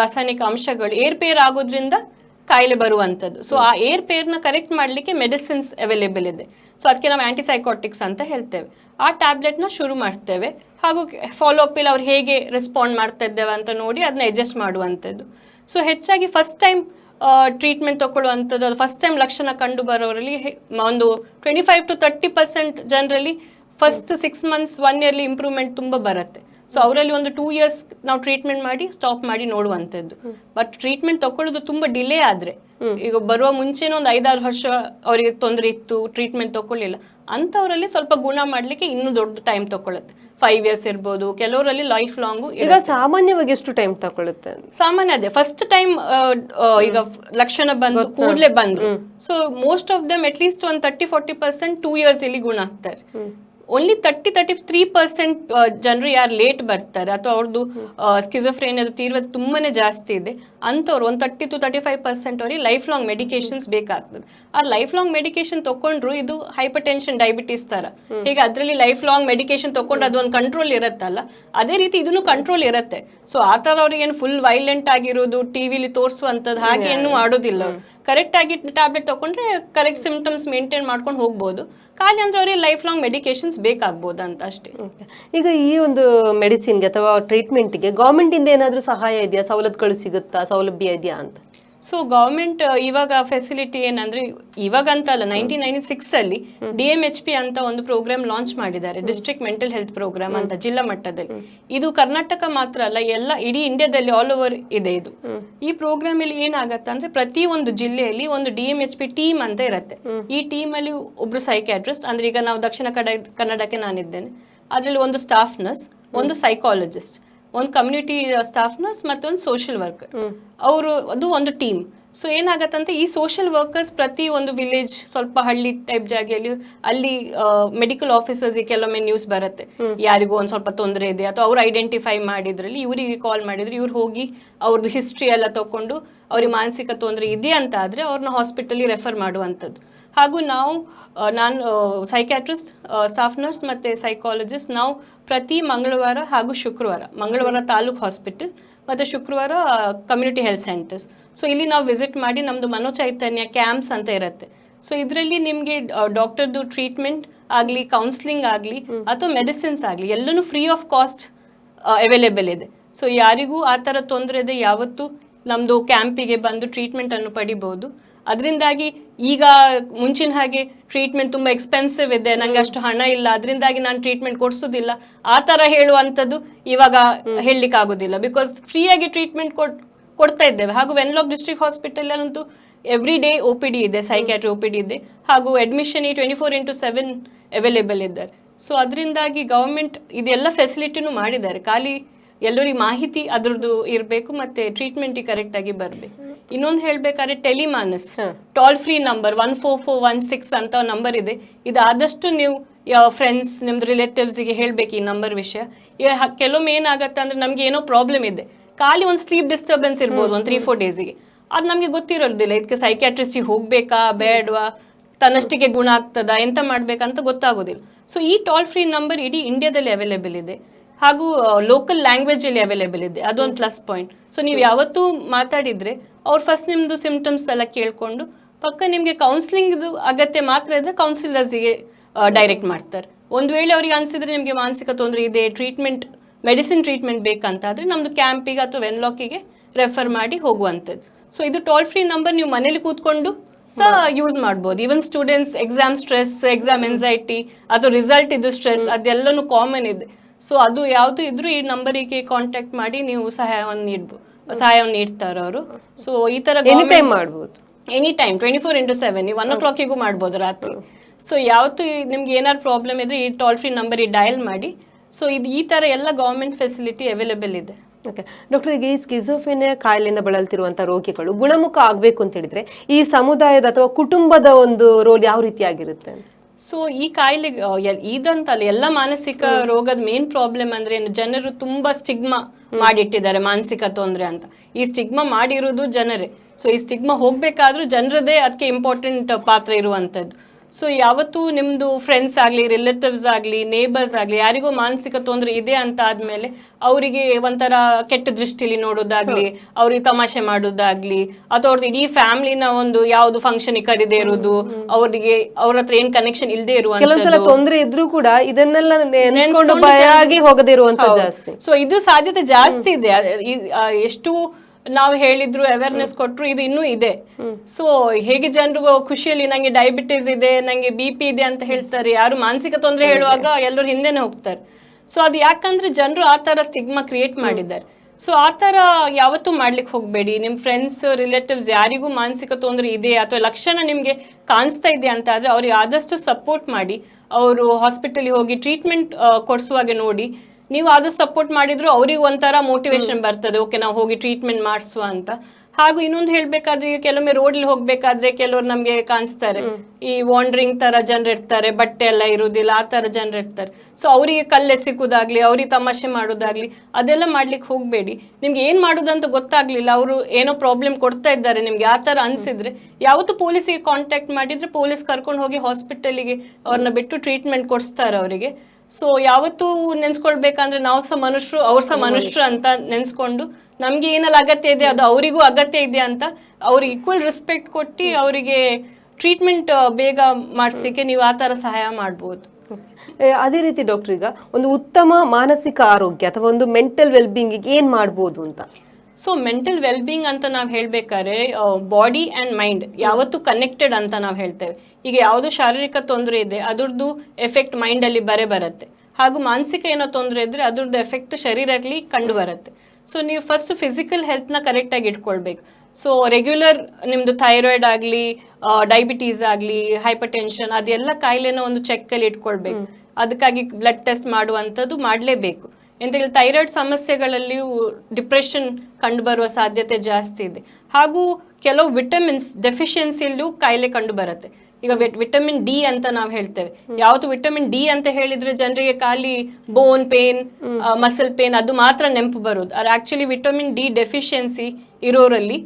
ರಾಸಾಯನಿಕ ಅಂಶಗಳು ಏರ್ಪೇರ್ ಆಗೋದ್ರಿಂದ ಕಾಯಿಲೆ ಬರುವಂಥದ್ದು. ಸೊ ಆ ಏರ್ ಪೇರ್ನ ಕರೆಕ್ಟ್ ಮಾಡಲಿಕ್ಕೆ ಮೆಡಿಸಿನ್ಸ್ ಅವೈಲೇಬಲ್ ಇದೆ. ಸೊ ಅದಕ್ಕೆ ನಾವು ಆಂಟಿಸೈಕೋಟಿಕ್ಸ್ ಅಂತ ಹೇಳ್ತೇವೆ. ಆ ಟ್ಯಾಬ್ಲೆಟ್ನ ಶುರು ಮಾಡ್ತೇವೆ. ಹಾಗೂ ಫಾಲೋ ಅಪ್ ಇಲ್ಲಿ ಅವ್ರು ಹೇಗೆ ರೆಸ್ಪಾಂಡ್ ಮಾಡ್ತಾ ಇದ್ದೇವೆ ಅಂತ ನೋಡಿ ಅದನ್ನ ಅಡ್ಜಸ್ಟ್ ಮಾಡುವಂಥದ್ದು. ಸೊ ಹೆಚ್ಚಾಗಿ ಫಸ್ಟ್ ಟೈಮ್ ಟ್ರೀಟ್ಮೆಂಟ್ ತಗೊಳ್ಳುವಂಥದ್ದು ಅದು ಫಸ್ಟ್ ಟೈಮ್ ಲಕ್ಷಣ ಕಂಡು ಬರೋರಲ್ಲಿ ಒಂದು twenty five to thirty percent ಜನರಲ್ಲಿ ಫಸ್ಟ್ ಸಿಕ್ಸ್ ಮಂತ್ಸ್ ಒನ್ ಇಯರ್ಲಿ ಇಂಪ್ರೂವ್ಮೆಂಟ್ ತುಂಬ ಬರುತ್ತೆ. ಸೊ ಅವರಲ್ಲಿ ಒಂದು ಟೂ ಇಯರ್ಸ್ ನಾವು ಟ್ರೀಟ್ಮೆಂಟ್ ಮಾಡಿ ಸ್ಟಾಪ್ ಮಾಡಿ ನೋಡುವಂಥದ್ದು. ಬಟ್ ಟ್ರೀಟ್ಮೆಂಟ್ ತಗೊಳ್ಳೋದು ತುಂಬಾ ಡಿಲೇ ಆದರೆ, ಈಗ ಬರುವ ಮುಂಚೆನೂ ಒಂದು ಐದಾರು ವರ್ಷ ಅವರಿಗೆ ತೊಂದರೆ ಇತ್ತು ಟ್ರೀಟ್ಮೆಂಟ್ ತಗೊಳ್ಳಿಲ್ಲ. ಅಂಥವರಲ್ಲಿ ಸ್ವಲ್ಪ ಗುಣ ಮಾಡ್ಲಿಕ್ಕೆ ಇನ್ನೂ ದೊಡ್ಡ ಟೈಮ್ ತಗೊಳುತ್ತೆ. ಫೈವ್ ಇಯರ್ಸ್ ಇರ್ಬೋದು ಕೆಲವರಲ್ಲಿ ಲೈಫ್ ಲಾಂಗು ಈಗ ಸಾಮಾನ್ಯವಾಗಿ ಎಷ್ಟು ಟೈಮ್ ತಗೊಳುತ್ತೆ ಸಾಮಾನ್ಯ ಅದೇ ಫಸ್ಟ್ ಟೈಮ್ ಈಗ ಲಕ್ಷಣ ಬಂದು ಕೂಡಲೇ ಬಂದ್ರು. So most of them at least ಒಂದು thirty forty percent two years ಇಲ್ಲಿ ಗುಣ ಆಗ್ತಾರೆ. Only thirty thirty three percent ಜನರು ಯಾರು ಲೇಟ್ ಬರ್ತಾರೆ ಅಥವಾ ಅವ್ರದ್ದು ಸ್ಕಿಜೋಫ್ರೇನಿಯದು ತೀವ್ರತೆ ತುಂಬಾನೇ ಜಾಸ್ತಿ ಇದೆ. ಅಂಥವ್ರು ಒಂದು thirty to thirty five percent ಅವ್ರಿಗೆ ಲೈಫ್ ಲಾಂಗ್ ಮೆಡಿಕೇಶನ್ಸ್ ಬೇಕಾಗ್ತದೆ. ಆ ಲೈಫ್ ಲಾಂಗ್ ಮೆಡಿಕೇಶನ್ ತಕೊಂಡ್ರು ಇದು ಹೈಪರ್ ಟೆನ್ಷನ್ ಡಯಾಬಿಟೀಸ್ ತರ ಹೀಗೆ ಅದರಲ್ಲಿ ಲೈಫ್ ಲಾಂಗ್ ಮೆಡಿಕೇಶನ್ ತಗೊಂಡು ಅದೊಂದು ಕಂಟ್ರೋಲ್ ಇರುತ್ತಲ್ಲ. ಅದೇ ರೀತಿ ಇದನ್ನು ಕಂಟ್ರೋಲ್ ಇರುತ್ತೆ. ಸೊ ಆ ಥರ ಅವ್ರಿಗೆ ಏನು ಫುಲ್ ವೈಲೆಂಟ್ ಆಗಿರೋದು ಟಿವಿಲಿ ತೋರಿಸುವಂಥದ್ದು ಹಾಗೆ ಏನು ಮಾಡೋದಿಲ್ಲ ಅವರು. ಕರೆಕ್ಟ್ ಆಗಿ ಟ್ಯಾಬ್ಲೆಟ್ ತಗೊಂಡ್ರೆ ಕರೆಕ್ಟ್ ಸಿಂಪ್ಟಮ್ಸ್ ಮೇಂಟೈನ್ ಮಾಡ್ಕೊಂಡು ಹೋಗ್ಬೋದು. ಖಾಲಿ ಅಂದ್ರೆ ಅವ್ರಿಗೆ ಲೈಫ್ ಲಾಂಗ್ ಮೆಡಿಕೇಶನ್ಸ್ ಬೇಕಾಗ್ಬೋದು ಅಂತ ಅಷ್ಟೇ ಈಗ ಈ ಒಂದು ಮೆಡಿಸಿನ್ಗೆ ಅಥವಾ ಟ್ರೀಟ್ಮೆಂಟ್ಗೆ ಗೌರ್ಮೆಂಟ್ ಇಂದ ಏನಾದರೂ ಸಹಾಯ ಇದೆಯಾ? ಸವಲತ್ತುಗಳು ಸಿಗುತ್ತಾ? ಸೌಲಭ್ಯ ಇದೆಯಾ ಅಂತ? ಸೊ ಗೌರ್ಮೆಂಟ್ ಇವಾಗ ಫೆಸಿಲಿಟಿ ಏನಂದ್ರೆ ಇವಾಗ ಅಂತ ಅಲ್ಲ ನೈನ್ಟೀನ್ ನೈನ್ಟಿ ಸಿಕ್ಸ್ ಅಲ್ಲಿ ಡಿ ಎಂ ಎಚ್ ಪಿ ಅಂತ ಒಂದು ಪ್ರೋಗ್ರಾಮ್ ಲಾಂಚ್ ಮಾಡಿದ್ದಾರೆ. ಡಿಸ್ಟ್ರಿಕ್ಟ್ ಮೆಂಟಲ್ ಹೆಲ್ತ್ ಪ್ರೋಗ್ರಾಮ್ ಅಂತ ಜಿಲ್ಲಾ ಮಟ್ಟದಲ್ಲಿ. ಇದು ಕರ್ನಾಟಕ ಮಾತ್ರ ಅಲ್ಲ ಎಲ್ಲ ಇಡೀ ಇಂಡಿಯಾದಲ್ಲಿ ಆಲ್ ಓವರ್ ಇದೆ ಇದು. ಈ ಪ್ರೋಗ್ರಾಮ್ ಅಲ್ಲಿ ಏನಾಗತ್ತೆ ಅಂದ್ರೆ ಪ್ರತಿ ಒಂದು ಜಿಲ್ಲೆಯಲ್ಲಿ ಒಂದು D M H P team ಅಂತ ಇರುತ್ತೆ. ಈ ಟೀಮ್ ಅಲ್ಲಿ ಒಬ್ರು ಸೈಕ್ಯಾಟ್ರಿಸ್ಟ್ ಅಂದ್ರೆ ಈಗ ನಾವು ದಕ್ಷಿಣ ಕನ್ನಡ ಕನ್ನಡಕ್ಕೆ ನಾನಿದ್ದೇನೆ. ಅದರಲ್ಲಿ ಒಂದು ಸ್ಟಾಫ್ ನರ್ಸ್ ಒಂದು ಸೈಕಾಲಜಿಸ್ಟ್ ಒಂದು ಕಮ್ಯುನಿಟಿ ಸ್ಟಾಫ್ ನರ್ಸ್ ಮತ್ತೊಂದು ಸೋಷಿಯಲ್ ವರ್ಕರ್ ಅವರು ಅದು ಒಂದು ಟೀಮ್ ಸೊ ಏನಾಗತ್ತಂತೆ ಈ ಸೋಷಿಯಲ್ ವರ್ಕರ್ಸ್ ಪ್ರತಿ ಒಂದು ವಿಲೇಜ್ ಸ್ವಲ್ಪ ಹಳ್ಳಿ ಟೈಪ್ ಜಾಗೆಯಲ್ಲಿ ಅಲ್ಲಿ ಮೆಡಿಕಲ್ ಆಫೀಸರ್ಸ್ ಕೆಲವೊಮ್ಮೆ ನ್ಯೂಸ್ ಬರುತ್ತೆ. ಯಾರಿಗೂ ಒಂದು ಸ್ವಲ್ಪ ತೊಂದರೆ ಇದೆ ಅಥವಾ ಅವ್ರು ಐಡೆಂಟಿಫೈ ಮಾಡಿದ್ರಲ್ಲಿ ಇವರಿಗೆ ಕಾಲ್ ಮಾಡಿದ್ರೆ ಇವ್ರು ಹೋಗಿ ಅವ್ರದ್ದು ಹಿಸ್ಟ್ರಿ ಎಲ್ಲ ತಗೊಂಡು ಅವ್ರಿಗೆ ಮಾನಸಿಕ ತೊಂದರೆ ಇದೆ ಅಂತ ಆದ್ರೆ ಅವ್ರನ್ನ ಹಾಸ್ಪಿಟಲ್ಗೆ ರೆಫರ್ ಮಾಡುವಂಥದ್ದು. ಹಾಗೂ ನಾವು ನಾನು ಸೈಕ್ಯಾಟ್ರಿಸ್ಟ್ ಸ್ಟಾಫ್ ನರ್ಸ್ ಮತ್ತು ಸೈಕಾಲಜಿಸ್ಟ್ ನಾವು ಪ್ರತಿ ಮಂಗಳವಾರ ಹಾಗೂ ಶುಕ್ರವಾರ ಮಂಗಳವಾರ ತಾಲೂಕು ಹಾಸ್ಪಿಟಲ್ ಮತ್ತು ಶುಕ್ರವಾರ ಕಮ್ಯುನಿಟಿ ಹೆಲ್ತ್ ಸೆಂಟರ್ಸ್ ಸೊ ಇಲ್ಲಿ ನಾವು ವಿಸಿಟ್ ಮಾಡಿ ನಮ್ಮದು ಮನೋಚೈತನ್ಯ ಕ್ಯಾಂಪ್ಸ್ ಅಂತ ಇರುತ್ತೆ. ಸೊ ಇದರಲ್ಲಿ ನಿಮಗೆ ಡಾಕ್ಟರ್ದು ಟ್ರೀಟ್ಮೆಂಟ್ ಆಗಲಿ ಕೌನ್ಸ್ಲಿಂಗ್ ಆಗಲಿ ಅಥವಾ ಮೆಡಿಸಿನ್ಸ್ ಆಗಲಿ ಎಲ್ಲನೂ ಫ್ರೀ ಆಫ್ ಕಾಸ್ಟ್ ಅವೈಲೇಬಲ್ ಇದೆ. ಸೊ ಯಾರಿಗೂ ಆ ಥರ ತೊಂದರೆ ಇದೆ ಯಾವತ್ತೂ ನಮ್ಮದು ಕ್ಯಾಂಪಿಗೆ ಬಂದು ಟ್ರೀಟ್ಮೆಂಟನ್ನು ಪಡಿಬೋದು. ಅದರಿಂದಾಗಿ ಈಗ ಮುಂಚಿನ ಹಾಗೆ ಟ್ರೀಟ್ಮೆಂಟ್ ತುಂಬ ಎಕ್ಸ್ಪೆನ್ಸಿವ್ ಇದೆ ನಂಗೆ ಅಷ್ಟು ಹಣ ಇಲ್ಲ ಅದರಿಂದಾಗಿ ನಾನು ಟ್ರೀಟ್ಮೆಂಟ್ ಕೊಡಿಸೋದಿಲ್ಲ. ಆ ಥರ ಹೇಳುವಂಥದ್ದು ಇವಾಗ ಹೇಳಲಿಕ್ಕೆ ಆಗೋದಿಲ್ಲ ಬಿಕಾಸ್ ಫ್ರೀಯಾಗಿ ಟ್ರೀಟ್ಮೆಂಟ್ ಕೊಡ್ ಕೊಡ್ತಾ ಇದ್ದೇವೆ. ಹಾಗೂ ವೆನ್ಲಾಕ್ ಡಿಸ್ಟ್ರಿಕ್ಟ್ ಹಾಸ್ಪಿಟಲ್ ಅಂತೂ every day O P D ಇದೆ ಸೈಕ್ಯಾಟ್ರಿ ಒ ಪಿ ಡಿ ಇದೆ. ಹಾಗೂ ಅಡ್ಮಿಷನ್ ಈ twenty four into seven available ಇದ್ದಾರೆ. ಸೊ ಅದರಿಂದಾಗಿ ಗೌರ್ಮೆಂಟ್ ಇದೆಲ್ಲ ಫೆಸಿಲಿಟಿನೂ ಮಾಡಿದ್ದಾರೆ. ಖಾಲಿ ಎಲ್ಲರಿಗೆ ಮಾಹಿತಿ ಅದರದ್ದು ಇರಬೇಕು ಮತ್ತೆ ಟ್ರೀಟ್ಮೆಂಟಿಗೆ ಕರೆಕ್ಟಾಗಿ ಬರಬೇಕು. ಇನ್ನೊಂದು ಹೇಳ್ಬೇಕಾದ್ರೆ Telemanas. Toll free number one four four one six ಅಂತ ನಂಬರ್ ಇದೆ. ಇದು ಆದಷ್ಟು ನೀವು ಯಾವ ಫ್ರೆಂಡ್ಸ್ ನಿಮ್ದು ರಿಲೇಟಿವ್ಸಿಗೆ ಹೇಳಬೇಕು ಈ ನಂಬರ್ ವಿಷಯ. ಕೆಲವೊಮ್ಮೆ ಏನಾಗುತ್ತೆ ಅಂದ್ರೆ ನಮಗೆ ಏನೋ ಪ್ರಾಬ್ಲಮ್ ಇದೆ. ಖಾಲಿ ಒಂದು ಸ್ಲೀಪ್ ಡಿಸ್ಟರ್ಬೆನ್ಸ್ ಇರ್ಬೋದು ಒಂದು ತ್ರೀ ಫೋರ್ ಡೇಸಿಗೆ ಅದು ನಮಗೆ ಗೊತ್ತಿರೋದಿಲ್ಲ. ಇದಕ್ಕೆ ಸೈಕ್ಯಾಟ್ರಿಸ್ಟಿಗೆ ಹೋಗಬೇಕಾ ಬೇಡವಾ? ತನ್ನಷ್ಟಿಗೆ ಗುಣ ಆಗ್ತದಾ? ಎಂತ ಮಾಡ್ಬೇಕಂತ ಗೊತ್ತಾಗೋದಿಲ್ಲ. ಸೊ ಈ ಟೋಲ್ ಫ್ರೀ ನಂಬರ್ ಇಡೀ ಇಂಡಿಯಾದಲ್ಲಿ ಅವೈಲೇಬಲ್ ಇದೆ. ಹಾಗೂ ಲೋಕಲ್ ಲ್ಯಾಂಗ್ವೇಜ್ ಅಲ್ಲಿ ಅವೈಲೇಬಲ್ ಇದೆ. ಅದೊಂದು ಪ್ಲಸ್ ಪಾಯಿಂಟ್ ಸೊ ನೀವು ಯಾವತ್ತೂ ಮಾತಾಡಿದ್ರೆ ಅವ್ರು ಫಸ್ಟ್ ನಿಮ್ಮದು ಸಿಂಪ್ಟಮ್ಸ್ ಎಲ್ಲ ಕೇಳ್ಕೊಂಡು, ಪಕ್ಕ ನಿಮಗೆ ಕೌನ್ಸಿಲಿಂಗ್ದು ಅಗತ್ಯ ಮಾತ್ರ ಇದ್ರೆ ಕೌನ್ಸಿಲರ್ಸಿಗೆ ಡೈರೆಕ್ಟ್ ಮಾಡ್ತಾರೆ. ಒಂದು ವೇಳೆ ಅವ್ರಿಗೆ ಅನ್ಸಿದ್ರೆ ನಿಮಗೆ ಮಾನಸಿಕ ತೊಂದರೆ ಇದೆ ಟ್ರೀಟ್ಮೆಂಟ್ ಮೆಡಿಸಿನ್ ಟ್ರೀಟ್ಮೆಂಟ್ ಬೇಕಂತಾದ್ರೆ ನಮ್ಮದು ಕ್ಯಾಂಪಿಗೆ ಅಥವಾ ವೆನ್ಲಾಕಿಗೆ ರೆಫರ್ ಮಾಡಿ ಹೋಗುವಂಥದ್ದು. ಸೊ ಇದು ಟೋಲ್ ಫ್ರೀ ನಂಬರ್ ನೀವು ಮನೇಲಿ ಕೂತ್ಕೊಂಡು ಸಹ ಯೂಸ್ ಮಾಡ್ಬೋದು. Even students exam stress exam anxiety ಅಥವಾ ರಿಸಲ್ಟ್ ಇದು ಸ್ಟ್ರೆಸ್ ಅದೆಲ್ಲನೂ ಕಾಮನ್ ಇದೆ. ಸೊ ಅದು ಯಾವುದು ಇದ್ರೂ ಈ ನಂಬರಿಗೆ ಕಾಂಟ್ಯಾಕ್ಟ್ ಮಾಡಿ ನೀವು ಸಹಾಯವನ್ನು ನೀಡ್ಬೋದು ಸಹಾಯವನ್ನು ನೀಡ್ತಾರೆ ಅವರು ಸೊ ಈ ತರ ಎನಿ ಟೈಮ್ ಮಾಡ್ಬೋದು. Any time twenty four into seven one ಓ ಕ್ಲಾಕಿಗೂ ಮಾಡ್ಬೋದು ರಾತ್ರಿ. ಸೊ ಯಾವತ್ತು ನಿಮ್ಗೆ ಏನಾದ್ರು ಪ್ರಾಬ್ಲಮ್ ಇದ್ರೆ ಈ ಟೋಲ್ ಫ್ರೀ ನಂಬರಿಗೆ ಡಯಲ್ ಮಾಡಿ. ಸೊ ಇದು ಈ ತರ ಎಲ್ಲ ಗೌರ್ಮೆಂಟ್ ಫೆಸಿಲಿಟಿ ಅವೈಲೇಬಲ್ ಇದೆ. ಓಕೆ ಡಾಕ್ಟರ್ ಈಗ ಈ ಸ್ಕಿಜೋಫೆನಿಯಾ ಕಾಯಿಲೆಯಿಂದ ಬಳಲ್ತಿರುವಂತಹ ರೋಗಿಗಳು ಗುಣಮುಖ ಆಗಬೇಕು ಅಂತ ಹೇಳಿದ್ರೆ ಈ ಸಮುದಾಯದ ಅಥವಾ ಕುಟುಂಬದ ಒಂದು ರೋಲ್ ಯಾವ ರೀತಿಯಾಗಿರುತ್ತೆ ಸೊ ಈ ಕಾಯಿಲೆ ಇದಂತಲ್ಲ ಎಲ್ಲ ಮಾನಸಿಕ ರೋಗದ ಮೇನ್ ಪ್ರಾಬ್ಲಮ್ ಅಂದ್ರೆ ಏನು ಜನರು ತುಂಬಾ ಸ್ಟಿಗ್ಮಾ ಮಾಡಿಟ್ಟಿದ್ದಾರೆ ಮಾನಸಿಕ ತೊಂದರೆ ಅಂತ. ಈ ಸ್ಟಿಗ್ಮಾ ಮಾಡಿರೋದು ಜನರೇ. ಸೊ ಈ ಸ್ಟಿಗ್ಮಾ ಹೋಗ್ಬೇಕಾದ್ರೂ ಜನರದೇ ಅದಕ್ಕೆ ಇಂಪಾರ್ಟೆಂಟ್ ಪಾತ್ರ ಇರುವಂಥದ್ದು ಸೊ ಯಾವತ್ತೂ ನಿಮ್ಮದು ಫ್ರೆಂಡ್ಸ್ ಆಗಲಿ ರಿಲೇಟಿವ್ಸ್ ಆಗಲಿ ನೇಬರ್ಸ್ ಆಗಲಿ ಯಾರಿಗೂ ಮಾನಸಿಕ ತೊಂದರೆ ಇದೆ ಅಂತ ಆದಮೇಲೆ ಅವರಿಗೆ ಒಂಥರ ಕೆಟ್ಟ ದೃಷ್ಟಿಲಿ ನೋಡೋದಾಗ್ಲಿ ಅವ್ರಿಗೆ ತಮಾಷೆ ಮಾಡೋದಾಗ್ಲಿ ಅಥವಾ ಅವ್ರದ್ದು ಇಡೀ ಫ್ಯಾಮಿಲಿನ ಒಂದು ಯಾವ್ದು ಫಂಕ್ಷನ್ ಕರೆದೇ ಇರೋದು ಅವರಿಗೆ ಅವ್ರ ಹತ್ರ ಏನ್ ಕನೆಕ್ಷನ್ ಇಲ್ಲದೆ ಇರುವಂತ ತೊಂದರೆ ಇದ್ರೂ ಕೂಡ ಇದನ್ನೆಲ್ಲ ನೆನೆಸ್ಕೊಂಡು ಭಯ ಆಗಿ ಹೋಗದೇ ಇರುವಂತ ಜಾಸ್ತಿ. ಸೊ ಇದು ಸಾಧ್ಯತೆ ಜಾಸ್ತಿ ಇದೆ. ಎಷ್ಟು ನಾವು ಹೇಳಿದ್ರು ಅವೇರ್ನೆಸ್ ಕೊಟ್ಟರು ಇದು ಇನ್ನೂ ಇದೆ. ಸೊ ಹೇಗೆ ಜನರು ಖುಷಿಯಲ್ಲಿ ನಂಗೆ ಡಯಾಬಿಟಿಸ್ ಇದೆ ನಂಗೆ ಬಿ ಪಿ ಇದೆ ಅಂತ ಹೇಳ್ತಾರೆ. ಯಾರು ಮಾನಸಿಕ ತೊಂದರೆ ಹೇಳುವಾಗ ಎಲ್ಲರೂ ಹಿಂದೆನೆ ಹೋಗ್ತಾರೆ. ಸೊ ಅದು ಯಾಕಂದ್ರೆ ಜನರು ಆ ತರ ಸ್ಟಿಗ್ಮಾ ಕ್ರಿಯೇಟ್ ಮಾಡಿದ್ದಾರೆ. ಸೊ ಆ ಥರ ಯಾವತ್ತೂ ಮಾಡ್ಲಿಕ್ಕೆ ಹೋಗಬೇಡಿ. ನಿಮ್ಮ ಫ್ರೆಂಡ್ಸ್ ರಿಲೇಟಿವ್ಸ್ ಯಾರಿಗೂ ಮಾನಸಿಕ ತೊಂದರೆ ಇದೆ ಅಥವಾ ಲಕ್ಷಣ ನಿಮಗೆ ಕಾಣಿಸ್ತಾ ಇದೆ ಅಂತ ಆದರೆ ಅವ್ರಿಗೆ ಆದಷ್ಟು ಸಪೋರ್ಟ್ ಮಾಡಿ. ಅವರು ಹಾಸ್ಪಿಟಲಿಗೆ ಹೋಗಿ ಟ್ರೀಟ್ಮೆಂಟ್ ಕೊಡಿಸುವಾಗೆ ನೋಡಿ. ನೀವು ಅದು ಸಪೋರ್ಟ್ ಮಾಡಿದ್ರು ಅವ್ರಿಗೆ ಒಂಥರ ಮೋಟಿವೇಶನ್ ಬರ್ತದೆ. ಓಕೆ ನಾವು ಹೋಗಿ ಟ್ರೀಟ್ಮೆಂಟ್ ಮಾಡಿಸುವ ಅಂತ. ಹಾಗೂ ಇನ್ನೊಂದು ಹೇಳ್ಬೇಕಾದ್ರೆ ಈಗ ಕೆಲವೊಮ್ಮೆ ರೋಡ್ಲಿ ಹೋಗ್ಬೇಕಾದ್ರೆ ಕೆಲವರು ನಮಗೆ ಕಾಣಿಸ್ತಾರೆ. ಈ ವಾಂಡ್ರಿಂಗ್ ತರ ಜನರು ಇರ್ತಾರೆ ಬಟ್ಟೆ ಎಲ್ಲ ಇರುವುದಿಲ್ಲ ಆ ತರ ಜನರು ಇರ್ತಾರೆ. ಸೊ ಅವರಿಗೆ ಕಲ್ಲೆ ಸಿಕ್ಕುದಾಗ್ಲಿ ಅವ್ರಿಗೆ ತಮಾಷೆ ಮಾಡೋದಾಗ್ಲಿ ಅದೆಲ್ಲ ಮಾಡ್ಲಿಕ್ಕೆ ಹೋಗ್ಬೇಡಿ. ನಿಮ್ಗೆ ಏನ್ ಮಾಡುದಂತ ಗೊತ್ತಾಗ್ಲಿಲ್ಲ. ಅವರು ಏನೋ ಪ್ರಾಬ್ಲಮ್ ಕೊಡ್ತಾ ಇದ್ದಾರೆ ನಿಮ್ಗೆ ಆ ತರ ಅನ್ಸಿದ್ರೆ ಯಾವತ್ತು ಪೊಲೀಸಿಗೆ ಕಾಂಟ್ಯಾಕ್ಟ್ ಮಾಡಿದ್ರೆ ಪೊಲೀಸ್ ಕರ್ಕೊಂಡು ಹೋಗಿ ಹಾಸ್ಪಿಟಲಿಗೆ ಅವ್ರನ್ನ ಬಿಟ್ಟು ಟ್ರೀಟ್ಮೆಂಟ್ ಕೊಡಿಸ್ತಾರೆ ಅವರಿಗೆ. ಸೊ ಯಾವತ್ತೂ ನೆನ್ಸ್ಕೊಳ್ಬೇಕಂದ್ರೆ ನಾವು ಸಹ ಮನುಷ್ಯರು ಅವ್ರು ಸಹ ಮನುಷ್ಯರು ಅಂತ ನೆನ್ಸ್ಕೊಂಡು ನಮ್ಗೆ ಏನೆಲ್ಲ ಅಗತ್ಯ ಇದೆ ಅದು ಅವರಿಗೂ ಅಗತ್ಯ ಇದೆ ಅಂತ ಅವ್ರಿಗೆ ಈಕ್ವಲ್ ರೆಸ್ಪೆಕ್ಟ್ ಕೊಟ್ಟು ಅವರಿಗೆ ಟ್ರೀಟ್ಮೆಂಟ್ ಬೇಗ ಮಾಡಿಸ್ಲಿಕ್ಕೆ ನೀವು ಆ ಥರ ಸಹಾಯ ಮಾಡ್ಬೋದು. ಅದೇ ರೀತಿ ಡಾಕ್ಟರ್ ಈಗ ಒಂದು ಉತ್ತಮ ಮಾನಸಿಕ ಆರೋಗ್ಯ ಅಥವಾ ಒಂದು ಮೆಂಟಲ್ ವೆಲ್ಬೀಂಗಿಗೆ ಏನು ಮಾಡ್ಬೋದು ಅಂತ? ಸೊ ಮೆಂಟಲ್ ವೆಲ್ಬೀಯಿಂಗ್ ಅಂತ ನಾವು ಹೇಳಬೇಕಾದ್ರೆ ಬಾಡಿ ಆ್ಯಂಡ್ ಮೈಂಡ್ ಯಾವತ್ತೂ ಕನೆಕ್ಟೆಡ್ ಅಂತ ನಾವು ಹೇಳ್ತೇವೆ. ಈಗ ಯಾವುದು ಶಾರೀರಿಕ ತೊಂದರೆ ಇದೆ ಅದ್ರದ್ದು ಎಫೆಕ್ಟ್ ಮೈಂಡಲ್ಲಿ ಬರೇ ಬರುತ್ತೆ. ಹಾಗೂ ಮಾನಸಿಕ ಏನೋ ತೊಂದರೆ ಇದ್ದರೆ ಅದ್ರದ್ದು ಎಫೆಕ್ಟ್ ಶರೀರಲ್ಲಿ ಕಂಡು ಬರುತ್ತೆ. ಸೊ ನೀವು ಫಸ್ಟ್ ಫಿಸಿಕಲ್ ಹೆಲ್ತ್ನ ಕರೆಕ್ಟಾಗಿ ಇಟ್ಕೊಳ್ಬೇಕು. ಸೊ ರೆಗ್ಯುಲರ್ ನಿಮ್ಮದು ಥೈರಾಯ್ಡ್ ಆಗಲಿ ಡಯಾಬಿಟೀಸ್ ಆಗಲಿ ಹೈಪರ್ ಟೆನ್ಷನ್ ಅದೆಲ್ಲ ಕಾಯಿಲೆನ ಒಂದು ಚೆಕ್ಕಲ್ಲಿ ಇಟ್ಕೊಳ್ಬೇಕು. ಅದಕ್ಕಾಗಿ ಬ್ಲಡ್ ಟೆಸ್ಟ್ ಮಾಡುವಂಥದ್ದು ಮಾಡಲೇಬೇಕು. ಎಂತ ಹೇಳಿ ಥೈರಾಯ್ಡ್ ಸಮಸ್ಯೆಗಳಲ್ಲಿಯೂ ಡಿಪ್ರೆಷನ್ ಕಂಡುಬರುವ ಸಾಧ್ಯತೆ ಜಾಸ್ತಿ ಇದೆ. ಹಾಗೂ ಕೆಲವು ವಿಟಮಿನ್ಸ್ ಡೆಫಿಷಿಯನ್ಸಿಲ್ಲೂ ಕಾಯಿಲೆ ಕಂಡು ಬರುತ್ತೆ ಈಗ ವಿಟಮಿನ್ ಡಿ ಅಂತ ನಾವು ಹೇಳ್ತೇವೆ. ಯಾವತ್ತು ವಿಟಮಿನ್ ಡಿ ಅಂತ ಹೇಳಿದ್ರೆ ಜನರಿಗೆ ಖಾಲಿ ಬೋನ್ ಪೇನ್ ಮಸಲ್ ಪೇನ್ ಅದು ಮಾತ್ರ ನೆನಪು ಬರೋದು ಅದು ಆಕ್ಚುಲಿ ವಿಟಮಿನ್ ಡಿ ಡೆಫಿಷಿಯನ್ಸಿ ಇರೋರಲ್ಲಿ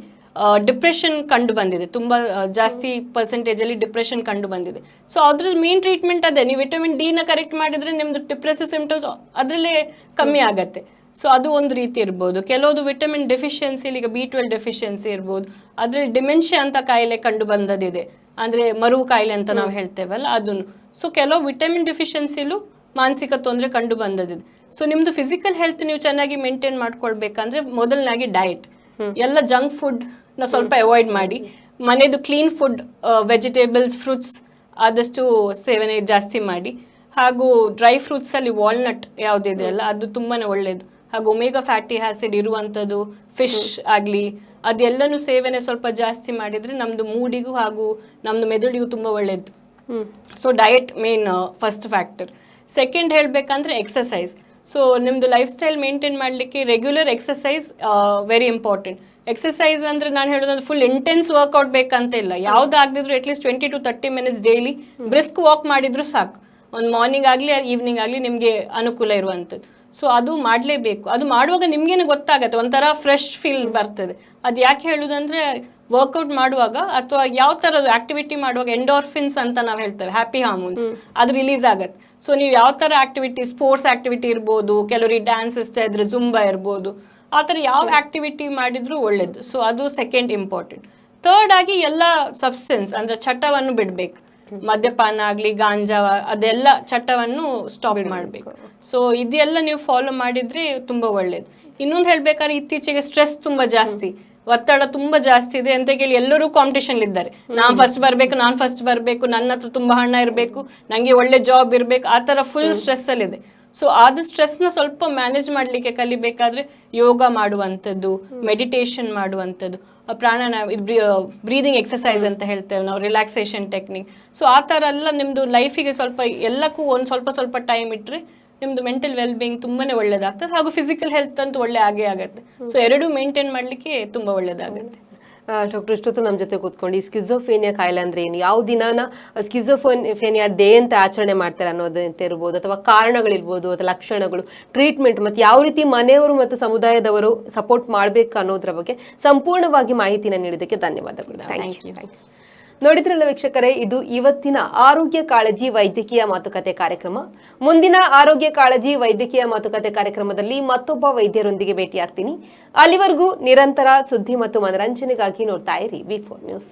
ಡಿಪ್ರೆಷನ್ ಕಂಡು ಬಂದಿದೆ. ತುಂಬ ಜಾಸ್ತಿ ಪರ್ಸೆಂಟೇಜಲ್ಲಿ ಡಿಪ್ರೆಷನ್ ಕಂಡು ಬಂದಿದೆ. ಸೊ ಅದ್ರ ಮೇನ್ ಟ್ರೀಟ್ಮೆಂಟ್ ಅದೇ. ನೀವು ವಿಟಮಿನ್ ಡಿ ನ ಕರೆಕ್ಟ್ ಮಾಡಿದ್ರೆ ನಿಮ್ದು ಡಿಪ್ರೆಸಿವ್ ಸಿಂಪ್ಟಮ್ಸ್ ಅದರಲ್ಲೇ ಕಮ್ಮಿ ಆಗತ್ತೆ. ಸೊ ಅದು ಒಂದು ರೀತಿ ಇರ್ಬೋದು. ಕೆಲವೊಂದು ವಿಟಮಿನ್ ಡೆಫಿಷಿಯನ್ಸಿ ಈಗ ಬಿ ಟ್ವೆಲ್ ಡೆಫಿಷಿಯನ್ಸಿ ಇರ್ಬೋದು. ಅದ್ರಲ್ಲಿ ಡಿಮೆನ್ಷಿಯಾ ಅಂತ ಕಾಯಿಲೆ ಕಂಡು ಬಂದದಿದೆ ಅಂದ್ರೆ ಮರು ಕಾಯಿಲೆ ಅಂತ ನಾವು ಹೇಳ್ತೇವಲ್ಲ ಅದನ್ನು. ಸೊ ಕೆಲವು ವಿಟಮಿನ್ ಡೆಫಿಷಿಯನ್ಸಿಲೂ ಮಾನಸಿಕ ತೊಂದರೆ ಕಂಡು ಬಂದದಿದೆ ಸೊ ನಿಮ್ದು ಫಿಸಿಕಲ್ ಹೆಲ್ತ್ ನೀವು ಚೆನ್ನಾಗಿ ಮೇಂಟೈನ್ ಮಾಡ್ಕೊಳ್ಬೇಕಂದ್ರೆ ಮೊದಲನಾಗಿ ಡಯಟ್ ಎಲ್ಲ ಜಂಕ್ ಫುಡ್ ನ ಸ್ವಲ್ಪ ಅವಾಯ್ಡ್ ಮಾಡಿ. ಮನೆಯದು ಕ್ಲೀನ್ ಫುಡ್ ವೆಜಿಟೇಬಲ್ಸ್ ಫ್ರೂಟ್ಸ್ ಆದಷ್ಟು ಸೇವನೆ ಜಾಸ್ತಿ ಮಾಡಿ. ಹಾಗೂ ಡ್ರೈ ಫ್ರೂಟ್ಸಲ್ಲಿ ವಾಲ್ನಟ್ ಯಾವುದಿದೆ ಅಲ್ಲ ಅದು ತುಂಬಾ ಒಳ್ಳೆಯದು ಹಾಗೂ ಒಮೇಗಾ ಫ್ಯಾಟಿ ಆ್ಯಸಿಡ್ ಇರುವಂಥದ್ದು ಫಿಶ್ ಆಗಲಿ ಅದೆಲ್ಲನೂ ಸೇವನೆ ಸ್ವಲ್ಪ ಜಾಸ್ತಿ ಮಾಡಿದರೆ ನಮ್ಮದು ಮೂಡಿಗೂ ಹಾಗೂ ನಮ್ಮದು ಮೆದುಳಿಗೂ ತುಂಬ ಒಳ್ಳೆಯದು so diet main first factor second ಹೇಳಬೇಕಂದ್ರೆ ಎಕ್ಸಸೈಸ್ ಸೊ ನಿಮ್ಮದು ಲೈಫ್ ಸ್ಟೈಲ್ ಮೇಂಟೈನ್ ಮಾಡಲಿಕ್ಕೆ regular exercise very important exercise ಅಂದ್ರೆ ನಾನು ಹೇಳೋದಂದ್ರೆ ಫುಲ್ ಇಂಟೆನ್ಸ್ ವರ್ಕೌಟ್ ಬೇಕಂತ ಇಲ್ಲ. ಯಾವ್ದಾಗ್ದಿದ್ರು at least twenty to thirty minutes daily brisk walk ಮಾಡಿದ್ರು ಸಾಕು. ಒಂದು ಮಾರ್ನಿಂಗ್ ಆಗಲಿ ಈವ್ನಿಂಗ್ ಆಗಲಿ ನಿಮಗೆ ಅನುಕೂಲ ಇರುವಂಥದ್ದು ಸೊ ಅದು ಮಾಡಲೇಬೇಕು. ಅದು ಮಾಡುವಾಗ ನಿಮ್ಗೆ ಗೊತ್ತಾಗತ್ತೆ? ಒಂಥರ ಫ್ರೆಶ್ ಫೀಲ್ ಬರ್ತದೆ. ಅದು ಯಾಕೆ ಹೇಳುದಂದ್ರೆ ವರ್ಕೌಟ್ ಮಾಡುವಾಗ ಅಥವಾ ಯಾವ ಥರದ್ದು ಆಕ್ಟಿವಿಟಿ ಮಾಡುವಾಗ ಎಂಡೋರ್ಫಿನ್ಸ್ ಅಂತ ನಾವು ಹೇಳ್ತೇವೆ ಹ್ಯಾಪಿ ಹಾರ್ಮೋನ್ಸ್ ಅದು ರಿಲೀಸ್ ಆಗತ್ತೆ. ಸೊ ನೀವು ಯಾವ ಥರ ಆಕ್ಟಿವಿಟಿ ಸ್ಪೋರ್ಟ್ಸ್ ಆಕ್ಟಿವಿಟಿ ಇರ್ಬೋದು ಕೆಲವರಿಗೆ ಡ್ಯಾನ್ಸ್ ಇಷ್ಟ ಇದ್ರೆ ಜುಂಬಾ ಇರ್ಬೋದು ಆ ಥರ ಯಾವ ಆಕ್ಟಿವಿಟಿ ಮಾಡಿದರೂ ಒಳ್ಳೇದು. ಸೊ ಅದು ಸೆಕೆಂಡ್ ಇಂಪಾರ್ಟೆಂಟ್ ಥರ್ಡ್ ಆಗಿ ಎಲ್ಲ ಸಬ್ಸ್ಟೆನ್ಸ್ ಅಂದ್ರೆ ಚಟವನ್ನು ಬಿಡಬೇಕು. ಮದ್ಯಪಾನ ಆಗಲಿ ಗಾಂಜಾ ಅದೆಲ್ಲ ಚಟವನ್ನು ಸ್ಟಾಪ್ ಮಾಡಬೇಕು. ಸೊ ಇದೆಲ್ಲ ನೀವು ಫಾಲೋ ಮಾಡಿದ್ರೆ ತುಂಬಾ ಒಳ್ಳೇದು. ಇನ್ನೊಂದು ಹೇಳ್ಬೇಕಾದ್ರೆ ಇತ್ತೀಚೆಗೆ ಸ್ಟ್ರೆಸ್ ತುಂಬಾ ಜಾಸ್ತಿ. ಒತ್ತಡ ತುಂಬಾ ಜಾಸ್ತಿ ಇದೆ ಅಂತ ಕೇಳಿ ಎಲ್ಲರೂ ಕಾಂಪಿಟೇಷನ್ ಇದ್ದಾರೆ. ನಾನ್ ಫಸ್ಟ್ ಬರ್ಬೇಕು ನಾನ್ ಫಸ್ಟ್ ಬರ್ಬೇಕು ನನ್ನ ಹತ್ರ ತುಂಬಾ ಹಣ ಇರಬೇಕು ನಂಗೆ ಒಳ್ಳೆ ಜಾಬ್ ಇರಬೇಕು ಆ ತರ ಫುಲ್ ಸ್ಟ್ರೆಸ್ ಅಲ್ಲಿ ಇದೆ. ಸೊ ಸ್ಟ್ರೆಸ್ನ ಸ್ವಲ್ಪ ಮ್ಯಾನೇಜ್ ಮಾಡ್ಲಿಕ್ಕೆ ಕಲಿಬೇಕಾದ್ರೆ ಯೋಗ ಮಾಡುವಂಥದ್ದು ಮೆಡಿಟೇಷನ್ ಮಾಡುವಂಥದ್ದು ಆ ಪ್ರಾಣಾಯಾಮ ಬ್ರೀದಿಂಗ್ ಎಕ್ಸಸೈಸ್ ಅಂತ ಹೇಳ್ತೇವೆ ನಾವು ರಿಲ್ಯಾಕ್ಸೇಷನ್ ಟೆಕ್ನಿಕ್ ಸೊ ಆ ಥರ ಎಲ್ಲ ನಿಮ್ಮದು ಲೈಫಿಗೆ ಸ್ವಲ್ಪ ಎಲ್ಲಕ್ಕೂ ಒಂದು ಸ್ವಲ್ಪ ಸ್ವಲ್ಪ ಟೈಮ್ ಇಟ್ಟರೆ ನಿಮ್ಮದು ಮೆಂಟಲ್ ವೆಲ್ ಬೀಯಿಂಗ್ ತುಂಬಾನೇ ಒಳ್ಳೇದಾಗ್ತದೆ. ಹಾಗೂ ಫಿಸಿಕಲ್ ಹೆಲ್ತ್ ಅಂತ ಒಳ್ಳೆ ಆಗೇ ಆಗುತ್ತೆ. ಸೊ ಎರಡು ಮೇಂಟೈನ್ ಮಾಡಲಿಕ್ಕೆ ತುಂಬಾ ಒಳ್ಳೇದಾಗುತ್ತೆ. ಡಾಕ್ಟರ್ ಇಷ್ಟೊತ್ತು ನಮ್ಮ ಜೊತೆ ಕೂತ್ಕೊಂಡು ಈ ಸ್ಕಿಝೋಫೇನಿಯಾ ಕಾಯಿಲೆ ಅಂದ್ರೆ ಏನು? ಯಾವ ದಿನಾನ ಫೇನಿಯಾ ಡೇ ಅಂತ ಆಚರಣೆ ಮಾಡ್ತಾರೆ ಅನ್ನೋದು ಅಂತ ಇರ್ಬೋದು ಅಥವಾ ಕಾರಣಗಳಿರ್ಬೋದು ಅಥವಾ ಲಕ್ಷಣಗಳು ಟ್ರೀಟ್ಮೆಂಟ್ ಮತ್ತು ಯಾವ ರೀತಿ ಮನೆಯವರು ಮತ್ತು ಸಮುದಾಯದವರು ಸಪೋರ್ಟ್ ಮಾಡಬೇಕು ಅನ್ನೋದ್ರ ಬಗ್ಗೆ ಸಂಪೂರ್ಣವಾಗಿ ಮಾಹಿತಿನ ನೀಡಿದ್ದಕ್ಕೆ ಧನ್ಯವಾದಗಳು. ಥ್ಯಾಂಕ್ ಯು ನೋಡಿದ್ರಲ್ಲ ವೀಕ್ಷಕರೇ, ಇದು ಇವತ್ತಿನ ಆರೋಗ್ಯ ಕಾಳಜಿ ವೈದ್ಯಕೀಯ ಮಾತುಕತೆ ಕಾರ್ಯಕ್ರಮ. ಮುಂದಿನ ಆರೋಗ್ಯ ಕಾಳಜಿ ವೈದ್ಯಕೀಯ ಮಾತುಕತೆ ಕಾರ್ಯಕ್ರಮದಲ್ಲಿ ಮತ್ತೊಬ್ಬ ವೈದ್ಯರೊಂದಿಗೆ ಭೇಟಿಯಾಗ್ತೀನಿ. ಅಲ್ಲಿವರೆಗೂ ನಿರಂತರ ಸುದ್ದಿ ಮತ್ತು ಮನರಂಜನೆಗಾಗಿ ನೋಡ್ತಾ ಇರಿ ವಿ ಫೋರ್ ನ್ಯೂಸ್